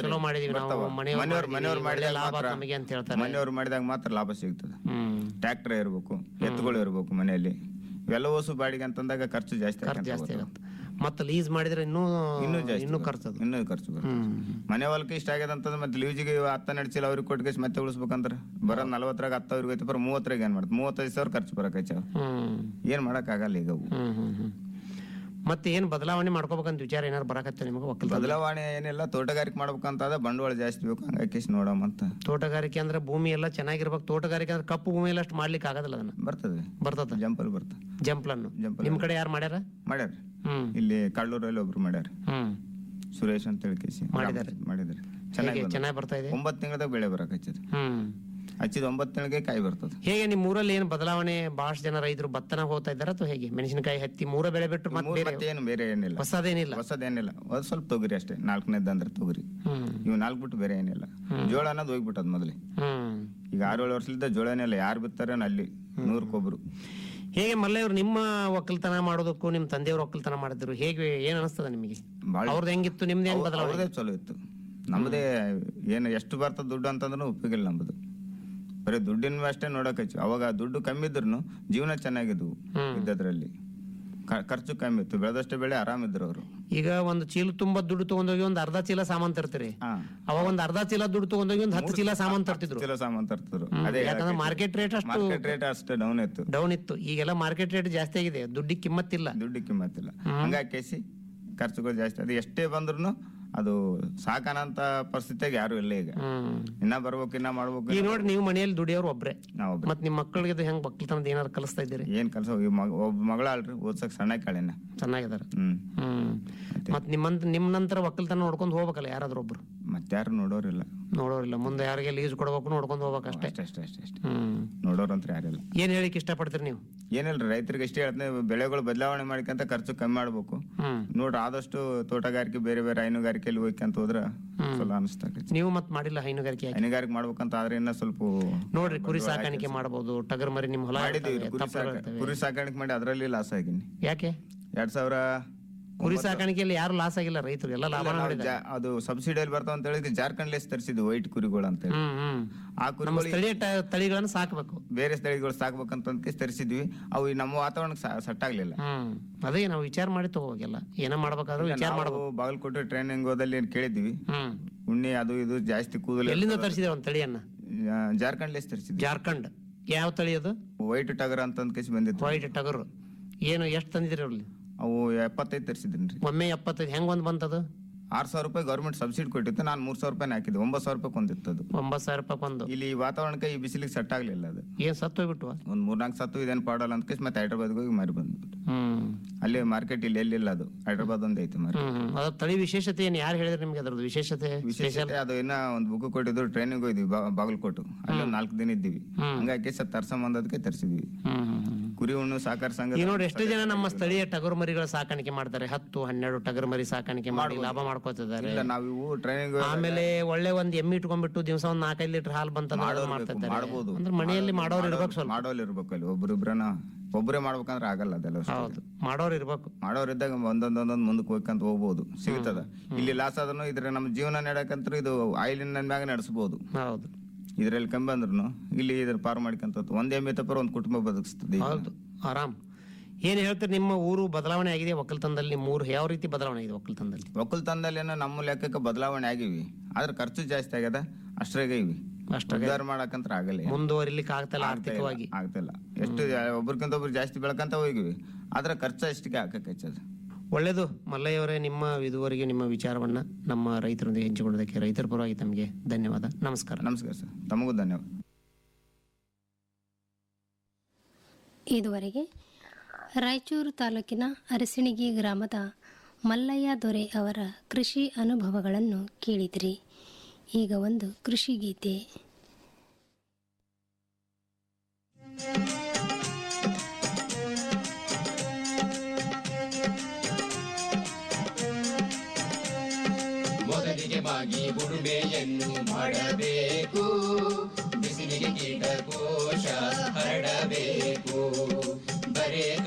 ಚಲೋ ಮಾಡಿದೀವಿ ನಾವು. ಮನೆಯವ್ರು ಮನೆಯವ್ರು- ಮಾಡಿದಾಗ ಲಾಭ ಮಾತ್ರ. ನಮಗೆ ಅಂತ ಹೇಳ್ತಾರೆ. ಮನೆಯವ್ರು ಮಾಡಿದಾಗ ಮಾತ್ರ ಲಾಭ ಸಿಗ್ತದೆ. ಟ್ರಾಕ್ಟರ್ ಟ್ರ್ಯಾಕ್ಟರ್ ಇರ್ಬೇಕು ಎತ್ತುಗಳು ಇರ್ಬೇಕು ಮನೆಯಲ್ಲಿ. ಇವೆಲ್ಲ ಓಸು ಬಾಡಿಗೆ ಅಂತಂದಾಗ ಖರ್ಚು ಜಾಸ್ತಿ ಜಾಸ್ತಿ. ಆಗುತ್ತೆ. ಮತ್ತೆ ಲೀಸ್ ಮಾಡಿದ್ರೆ ಇನ್ನೂ ಇನ್ನೂ ಜಾಸ್ತಿ ಇನ್ನೂ. ಖರ್ಚು ಅದು. ಇನ್ನೂ ಖರ್ಚು ಬರುತ್ತೆ. ಮನೆ ಹೊಲಕ್ಕೆ ಇಷ್ಟ ಆಗ್ಯದ ಅಂತಂದ್ರೆ ಮತ್ತೆ ಲೀಸಿಗೆ ಹತ್ತ ನಡ್ಸಿಲ್ಲ ಅವ್ರಿಗೆ ಕೊಟ್ಕೇಸಿ ಮತ್ತೆ ಉಳಿಸ್ಬೇಕಂದ್ರೆ ಬರೋ ನಲವತ್ತರಾಗ ಹತ್ತ ಅವ್ರಿಗೆ ಐತೆ ಬರೋ ಮೂವತ್ತರಾಗ ಏನ್ ಮಾಡ್ತಾರೆ ಮೂವತ್ತೈದು ಸಾವಿರ ಖರ್ಚು ಬರಕೈತೆ ಏನ್ ಮಾಡಕ್ ಆಗಲ್ಲ ಈಗ ಅವು. ಹ್ಮ್ ಹ್ಮ್ ಹ್ಮ್. ಮತ್ತೆ ಏನ್ ಬದಲಾವಣೆ ಮಾಡ್ಕೋಬೇಕಂತ ವಿಚಾರ ಏನಾರು ಬರಕತ್ತೆ ನಿಮಗೆ ಒಕ್ಕಲ್ ಬದಲಾವಣೆ ಏನಿಲ್ಲ ತೋಟಗಾರಿಕೆ ಮಾಡ್ಬೇಕಂತಾದ ಬಂಡವಾಳ ಜಾಸ್ತಿ ಬೇಕು ಹಂಗಾಗಿ ಅಂತ. ತೋಟಗಾರಿಕೆ ಅಂದ್ರೆ ಭೂಮಿ ಎಲ್ಲ ಚೆನ್ನಾಗಿರ್ಬೇಕು ತೋಟಗಾರಿಕೆ ಅಂದ್ರೆ ಕಪ್ಪು ಭೂಮಿ ಎಲ್ಲ ಅಷ್ಟು ಮಾಡ್ಲಿಕ್ಕೆ ಆಗೋದಿಲ್ಲ ಅದನ್ನ? ಬರ್ತದೆ. ಬರ್ತದ? ಜಂಪಲ್ ಬರ್ತದೆ. ಜಂಪ್ಲನ್ನು? ಜಂಪಲ್ ನಿಮ್ ಕಡೆ ಯಾರು ಮಾಡ್ಯಾರ? ಮಾಡ್ಯಾರ ಹ್ಮ್. ಇಲ್ಲಿ ಕಳ್ಳೂರಲ್ಲಿ ಒಬ್ರು ಮಾಡ್ಯಾರ ಹ್ಮ್. ಸುರೇಶ್ ಅಂತ ಹೇಳಿ ಕೇಸಿ ಮಾಡಿದ್ದಾರೆ. ಮಾಡಿದ್ದಾರೆ. ಚೆನ್ನಾಗಿ ಚೆನ್ನಾಗಿ ಬರ್ತಾ ಇದೆ? ಒಂಬತ್ತು ತಿಂಗಳದಾಗ ಬೆಳೆ ಬರಕ್ ಹಚ್ಚಿದ ಹ್ಮ್. ಹಚ್ಚಿದ ಒಂಬತ್ತು ತಿಂಗಳಿಗೆ ಕಾಯಿ ಬರ್ತದೆ. ಹೇಗೆ ನಿಮ್ಮ ಊರಲ್ಲಿ ಏನು ಬದಲಾವಣೆ ಬಹಳಷ್ಟು ಜನ ರೈತರು ಭತ್ತನ ಹೋಗ್ತಾ ಇದ್ದಾರೆ ಅಥವಾ ಹೇಗೆ? ಮೆಣಸಿನಕಾಯಿ ಹತ್ತಿ ಮೂರ ಬೆಳೆ ಬಿಟ್ಟು ಮತ್ತೆ ಮೂರ್ ಬೇರೆ ಮತ್ತೆ ಏನು ಬೇರೆ ಏನಿಲ್ಲ. ಹೊಸದೇನಿಲ್ಲ. ಹೊಸದೇನಿಲ್ಲ. ಅದು ಸ್ವಲ್ಪ ತೊಗರಿ ಅಷ್ಟೇ ನಾಲ್ಕನೇದ್ದು ಅಂದ್ರೆ ತೊಗರಿ. ಹ್ಮ್. ಇವು ನಾಲ್ಕು ಬಿಟ್ಟು ಬೇರೆ ಏನಿಲ್ಲ. ಜೋಳ ಅನ್ನೋದು ಹೋಗ್ಬಿಟ್ಟದ್ ಮೊದಲೇ. ಹ್ಮ್. ಈಗ ಆರು ಏಳು ವರ್ಷದಿಂದ ಜೋಳನೇ ಇಲ್ಲ. ಯಾರು ಬಿತ್ತಾರ ಅಲ್ಲಿ ನೂರಕ್ಕೊಬ್ರು ಹೇಗೆ ಮಲ್ಲೆಯವ್ರು ನಿಮ್ಮ ಒಕ್ಕಲ್ತನ ಮಾಡೋದಕ್ಕೂ ನಿಮ್ಮ ತಂದೆಯವ್ರ ಒಕ್ಕಲ್ತನ ಮಾಡಿದ್ರು ಹೇಗೆ ಏನ್ ಅನಿಸ್ತದ ನಿಮಗೆ? ಭಾಳ ಅವ್ರದ್ದು ಹೆಂಗಿತ್ತು ನಿಮ್ದು ಹೆಂಗ್ ಬದಲಾವಣೆ? ಅವ್ರದೇ ಚಲೋ ಇತ್ತು. ನಮ್ಮದೇ ಏನು ಎಷ್ಟು ಬರ್ತದೆ ದುಡ್ಡು ಅಂತಂದ್ರೂ ಉಪಯೋಗ ಇಲ್ಲ ನಮ್ಮದು ಬರೀ ದುಡ್ಡಿನ ಅಷ್ಟೇ ನೋಡಕ್ ಹಚ್ಚಿ. ಅವಾಗ ದುಡ್ಡು ಕಮ್ಮಿ ಇದ್ರು ಜೀವನ ಚೆನ್ನಾಗಿದ್ವು ಇದ್ದದ್ರಲ್ಲಿ. ಖರ್ಚು ಕಮ್ಮಿ ಇತ್ತು. ಬೆಳೆದಷ್ಟು ಬೆಳೆ ಆರಾಮಿದ್ರು ಅವರು. ಈಗ ಒಂದು ಚೀಲ ತುಂಬಾ ದುಡ್ಡು ತಗೊಂಡೋಗಿ ಒಂದು ಅರ್ಧ ಚೀಲ ಸಾಮಾನ್ ತರ್ತೀರಿ. ಅವಾಗ ಒಂದು ಅರ್ಧ ಚೀಲ ದುಡ್ಡು ತಗೊಂಡೋಗಿ ಒಂದು ಹತ್ತು ಚೀಲ ಸಾಮಾನ್ ತರ್ತಿದ್ರು. ಚೀಲ ಸಾಮಾನ್ ತರ್ತಿದ್ರು. ಅದೇ ಯಾಕಂದ್ರೆ ಮಾರ್ಕೆಟ್ ರೇಟ್ ಅಷ್ಟು ಮಾರ್ಕೆಟ್ ರೇಟ್ ಅಷ್ಟೇ ಡೌನ್ ಇತ್ತು. ಡೌನ್ ಇತ್ತು. ಈಗೆಲ್ಲ ಮಾರ್ಕೆಟ್ ರೇಟ್ ಜಾಸ್ತಿ ಆಗಿದೆ. ದುಡ್ಡಿಗೆ ಕಿಮ್ಮತ್ತಿಲ್ಲ. ದುಡ್ಡಿಗೆ ಕಿಮ್ಮತ್ತಿಲ್ಲ. ಹಂಗಾಕೇಸಿ ಖರ್ಚುಗಳು ಜಾಸ್ತಿ. ಅದು ಎಷ್ಟೇ ಬಂದ್ರು ಅದು ಸಾಕನಂತ ಪರಿಸ್ಥಿತಿಯಾಗ ಯಾರು ಇಲ್ಲ ಈಗ. ಇನ್ನ ಬರ್ಬೇಕು ಇನ್ನ ಮಾಡ್ಬೇಕು. ಈಗ ನೋಡಿ ನೀವು ಮನೆಯಲ್ಲಿ ದುಡಿಯೋರು ಒಬ್ರೆ. ಮತ್ತೆ ಮತ್ ನಿಮ್ ಮಕ್ಕಳಿಗೆ ಹೆಂಗ್ ಒಕ್ಕಲ್ತನದ ಏನಾರು ಕಲಿಸ್ತಾ ಇದ್ದೀರಿ? ಏನ್ ಕಲಸ ಒಬ್ಬ ಮಗಳ ಅಲ್ರಿ ಓದ್ಸಕ್ ಸಣ್ಣ ಕಾಳಿನ. ಚೆನ್ನಾಗಿದಾರ. ಹ್ಮ್. ಹ್ಮ್. ಮತ್ ನಿಮ್ಮಂತ ನಿಮ್ ನಂತರ ಒಕ್ಕಲ್ತನ ನೋಡ್ಕೊಂಡು ಹೋಗ್ಬೇಕಲ್ಲ ಯಾರಾದ್ರೂ ಒಬ್ರು? ಮತ್ತಾರು ನೋಡೋರಿಲ್ಲ. ನೋಡೋರಿಲ್ಲ. ಮುಂದೆ ಯಾರಿಗೆ ಲೀಸ್ ಕೊಡ್ಬೇಕು ನೋಡ್ಕೊಂಡು ಹೋಗ್ಬೇಕು ಅಷ್ಟೇ. ಅಷ್ಟೇ ಅಷ್ಟೇ ಅಷ್ಟೇ ಅಷ್ಟೇ ಹ್ಮ್ ಯಾರಿಲ್ಲ. ಏನ್ ಹೇಳಿಕ್ ಇಷ್ಟಪಡ್ತೀರಿ ನೀವು? ಏನಿಲ್ಲ ರೈತರಿಗೆ ಇಷ್ಟೇ ಹೇಳ್ತೀನಿ ಬೆಳೆಗಳು ಬದಲಾವಣೆ ಮಾಡ್ಕಂತ ಖರ್ಚು ಕಮ್ಮಿ ಮಾಡ್ಬೇಕು. ನೋಡ್ರಿ ಆದಷ್ಟು ತೋಟಗಾರಿಕೆ ಬೇರೆ ಬೇರೆ ಹೈನುಗಾರಿಕೆಯಲ್ಲಿ ಹೋಯ್ಕಂತ ಹೋದ್ರ ಚಲೋ ಅನಿಸ್ತಾಕೈತಿ ನೀವು ಮತ್ ಮಾಡಿಲ್ಲ ಹೈನುಗಾರಿಕೆ ಯಾಕೆ? ಹೈನುಗಾರಿಕೆ ಮಾಡ್ಬೇಕಂತ ಆದ್ರೆ ಇನ್ನ ಸ್ವಲ್ಪ ನೋಡ್ರಿ ಕುರಿ ಸಾಕಾಣಿಕೆ ಮಾಡಬಹುದು ಟಗರ್ ಮರಿ ನಿಮ್ ಹೊಲ ಮಾಡಿದೀವಿ ಇರ್ತವೆ, ಕುರಿ ತಪ್ಪಲು ಸಾಕ ಇರ್ತವೆ. ಕುರಿ ಸಾಕಾಣಿಕೆ ಮಾಡಿ ಅದರಲ್ಲಿ ಲಾಸ್ ಆಗಿನಿ. ಯಾಕೆ? ಎರಡ್ ಸಾವಿರ ಕುರಿ ಸಾಕಾಣಿಕೆಯಲ್ಲಿ ಯಾರು ಲಾಸ್ ಆಗಿಲ್ಲ ರೈತರು ಎಲ್ಲ ಲಾಭ ಅದು ಅದು ಸಬ್ಸಿಡಿಯಲ್ಲಿ ಬರ್ತಾವ ಅಂತ ಹೇಳಿದ್ರೆ ಜಾರ್ಖಂಡ್ ಲೇಸ್ ತರಿಸಿದ್ವಿ? ವೈಟ್ ಕುರಿಗಳು ಅಂತ ಹೇಳಿ. ಹ್ಮ್ ಹ್ಮ್. ಆ ನಮ್ಮ ಕುರಿಗಳು ಸ್ಥಳೀಯ ಟ- ತಳಿಗಳನ್ನ ಸಾಕ್ಬೇಕು. ಬೇರೆ ಸ್ಥಳಗಳು ಸಾಕ್ಬೇಕಂತ ಅಂತ ತರಿಸಿದ್ವಿ? ಅವು ನಮ್ಮ ವಾತಾವರಣಕ್ಕೆ ಸೆಟ್ ಆಗ್ಲಿಲ್ಲ. ಹ್ಮ್. ಅದೇ ನಾವು ವಿಚಾರ ಮಾಡಿ ತಗೋಬೇಕಲ್ಲ. ಏನೋ ಮಾಡ್ಬೇಕಾದ್ರೂ ವಿಚಾರ ನಾವು ಮಾಡ್ಬೇಕು. ಬಾಗಲಕೋಟೆ ಟ್ರೈನಿಂಗ್ ಹೋದಲ್ಲಿ ಏನ್ ಕೇಳಿದ್ವಿ? ಹ್ಮ್. ಉಣ್ಣೆ ಅದು ಇದು ಜಾಸ್ತಿ ಕೂದಲು ಎಲ್ಲಿಂದ ತರಿಸಿದ್ರೆ ಒಂದು ತಳಿಯನ್ನ? ಜಾರ್ಖಂಡ್ ಲೇಸ್ ತರಿಸಿದ್ವಿ? ಜಾರ್ಖಂಡ್. ಯಾವ ತಳಿ ಅದು? ವೈಟ್ ಟಗರ್ ಅಂತ ಕೇಸಿ ಬಂದಿತ್ತು. ವೈಟ್ ಟಗರು. ಏನು ಎಷ್ಟು ತಂದಿದ್ರಿ ಅಲ್ಲಿ ಅವು ಎಪ್ಪತ್ತೈದು ತರಿಸಿದ್ರಿ ಒಮ್ಮೆ ಎಪ್ಪತ್ತೈದು ಹೆಂಗ್ ಒಂದ್ ಬಂತದು? ಆರ್ ಸಾವಿರ ರೂಪಾಯಿ ಗೌರ್ಮೆಂಟ್ ಸಬ್ಸಿಡಿ ಕೊಟ್ಟಿತ್ತು ನಾನು ಮೂರ್ ಸಾವಿರ ರೂಪಾಯಿ ಹಾಕಿದ್ದೆ ಒಂಬತ್ತು ಸಾವಿರ ರೂಪಾಯಿ ಕೊಂದಿತ್ತು ಅದು. ಒಂಬತ್ತು ಸಾವಿರ ರೂಪಾಯಿ ಕೊಂದು ಇಲ್ಲಿ ವಾತಾವರಣಕ್ಕೆ ಈ ಬಿಸಿಲಿಗೆ ಸೆಟ್ ಆಗ್ಲಿಲ್ಲ ಅದು. ಏನ್ ಸತ್ತು ಹೋಗ್ಬಿಟ್ಟು ಒಂದ್ ಮೂರ್ನಾಲ್ಕು ಸತ್ತು ಇದೇನು ಪಾಡಲ್ಲ ಅಂತ ಕೇಸ್ ಮತ್ತೆ ಹೈದ್ರಾಬಾದ್ಗೆ ಹೋಗಿ ಮಾರಿ ಬಂದ್ಬಿಟ್ಟು ಹ್ಮ್. ಅಲ್ಲಿ ಮಾರ್ಕೆಟ್ ಇಲ್ಲಿ ಎಲ್ಲಿಲ್ಲ ಅದು ಹೈದ್ರಾಬಾದ್ ಒಂದ್ ಐತಿ ಮಾರಿ ಹ್ಮ್ ಹ್ಮ್. ಅದ್ರ ತಳಿ ವಿಶೇಷತೆ ಏನ್ ಯಾರು ಹೇಳಿದ್ರೆ ನಿಮ್ಗೆ ಅದ್ರದ್ದು ವಿಶೇಷತೆ ವಿಶೇಷತೆ ಅದು ಇನ್ನ ಒಂದ್ ಬುಕ್ ಕೊಟ್ಟಿದ್ರು ಟ್ರೈನಿಂಗ್ ಹೋಗಿದ್ವಿ ಬಾ- ಬಾಗಲಕೋಟು. ಅಲ್ಲಿ ಒಂದ್ ನಾಲ್ಕು ದಿನ ಇದ್ದೀವಿ. ಹಂಗಾಗಿ ಸರ್ ತರ್ಸಂಬಂದದಕ್ಕೆ ತರಿಸಿದ್ವಿ. ಹ್ಮ್ ಹ್ಮ್ ಹ್ಮ್. ಕುರಿ ಸಹಕಾರ ಸಂಘ ಈಗ ನೋಡಿ ಎಷ್ಟು ಜನ ನಮ್ಮ ಸ್ಥಳೀಯ ಟಗರು ಮರಿಗಳ ಸಾಕಾಣಿಕೆ ಮಾಡ್ತಾರೆ. ಹತ್ತು ಹನ್ನೆರಡು ಟಗರು ಮರಿ ಸಾಕಾಣಿಕೆ ಮಾಡಿ ಲಾಭ ಮಾಡ್ಕೋತಿದ್ದಾರೆ. ಇಲ್ಲ ಟ್ರೈನಿಂಗ್ ಆಮೇಲೆ ಒಳ್ಳೆ ಒಂದ್ ಎಮ್ಮಿ ಇಟ್ಕೊಂಡ್ಬಿಟ್ಟು ದಿವಸ ಒಂದ್ ನಾಲ್ಕೈದು ಲೀಟರ್ ಹಾಲು ಬಂತ ಮಾಡ್ತಾ ಇದ್ದಾರೆ ಮಾಡ್ಬೋದು. ಅಂದ್ರೆ ಮನೆಯಲ್ಲಿ ಮಾಡೋರು ಇರ್ಬೇಕು ಸ್ವಲ್ಪ. ಮಾಡೋಲ್ ಇರ್ಬೇಕು ಅಲ್ಲಿ. ಒಬ್ರಿಬ್ರನ ಒಬ್ಬರೇ ಮಾಡ್ಬೇಕಂದ್ರೆ ಆಗಲ್ಲ ಅದೆಲ್ಲ. ಹೌದು. ಮಾಡೋರು ಇರ್ಬೇಕು. ಮಾಡೋರಿದ್ದಾಗ ಒಂದೊಂದ್ ಒಂದೊಂದ್ ಮುಂದಕ್ಕೆ ಹೋಗ್ಕಂತ ಹೋಗ್ಬೋದು. ಸಿಗ್ತದ. ಇಲ್ಲಿ ಲಾಸ್ ಆದ್ರೂ ಇದ್ರೆ ನಮ್ಮ ಜೀವನ ನಡಕಂತ್ರ ಇದು ಆಯಿಲಿನ ಮ್ಯಾಗ ನಡೆಸಬಹುದು ಹೌದು. ಇದ್ರಲ್ಲಿ ಕಮ್ಮಿ ಬಂದ್ರು ಇಲ್ಲಿ ಇದ್ರ ಪಾರು ಮಾಡ್ಕೊಂತ ಒಂದೇ ಮೇತಪರ ಒಂದು ತಪ್ಪರ ಒಂದ್ ಕುಟುಂಬ ಬದುಕಿಸ್ತದೆ. ಹೌದು ಆರಾಮ್. ಏನು ಹೇಳ್ತಾರೆ ನಿಮ್ಮ ಊರು ಬದಲಾವಣೆ ಆಗಿದೆ ಒಕ್ಕಲ್ತನದಲ್ಲಿ ನಿಮ್ಮ ಊರು ಯಾವ ರೀತಿ ಬದಲಾವಣೆ ಆಗಿದೆ ಒಕ್ಕಲ್ತನದಲ್ಲಿ? ಒಕ್ಕಲ್ತನದಲ್ಲಿ ಏನೋ ನಮ್ಮ ಲೆಕ್ಕಕ್ಕೆ ಬದಲಾವಣೆ ಆಗಿವಿ. ಆದ್ರೆ ಖರ್ಚು ಜಾಸ್ತಿ ಆಗ್ಯದ ಅಷ್ಟ್ರಾಗೆ ಇವಿ. ಅಷ್ಟು ಉದ್ಧಾರ ಮಾಡಕಂತ್ರ ಆಗಲ್ಲ. ಮುಂದುವರಿಲಿಕ್ಕೆ ಆಗ್ತಲ್ಲ ಆರ್ಥಿಕವಾಗಿ. ಆಗ್ತಿಲ್ಲ ಎಷ್ಟು ಒಬ್ರಕ್ಕಿಂತ ಒಬ್ರು ಜಾಸ್ತಿ ಬೆಳಕಂತ ಹೋಗಿವಿ. ಆದ್ರೆ ಖರ್ಚು ಅಷ್ಟಿಗೆ ಹಾಕಕ್ಕೆ ಹಚ್ಚದ. ಒಳ್ಳೇದು. ಮಲ್ಲಯ್ಯವರೇ ನಿಮ್ಮ ಇದುವರೆಗೆ ನಿಮ್ಮ ವಿಚಾರವನ್ನು ನಮ್ಮ ರೈತರೊಂದಿಗೆ ಹಂಚಿಕೊಳ್ಳೋದಕ್ಕೆ ರೈತರ ಪರವಾಗಿ ತಮಗೆ ಧನ್ಯವಾದ. ನಮಸ್ಕಾರ. ನಮಸ್ಕಾರ ಸರ್. ತಮಗೂ ಧನ್ಯವಾದ. ಇದುವರೆಗೆ ರಾಯಚೂರು ತಾಲೂಕಿನ ಅರಸಿಣಿಗಿ ಗ್ರಾಮದ ಮಲ್ಲಯ್ಯ ದೊರೆ ಅವರ ಕೃಷಿ ಅನುಭವಗಳನ್ನು ಕೇಳಿದ್ರಿ. ಈಗ ಒಂದು ಕೃಷಿ ಗೀತೆ. ಯನ್ನು ಮಾಡಬೇಕು. ಬಿಸಿಲಿಗೆ ಕೀಟಕೋಶ ಹರಡಬೇಕು. ಬರೆ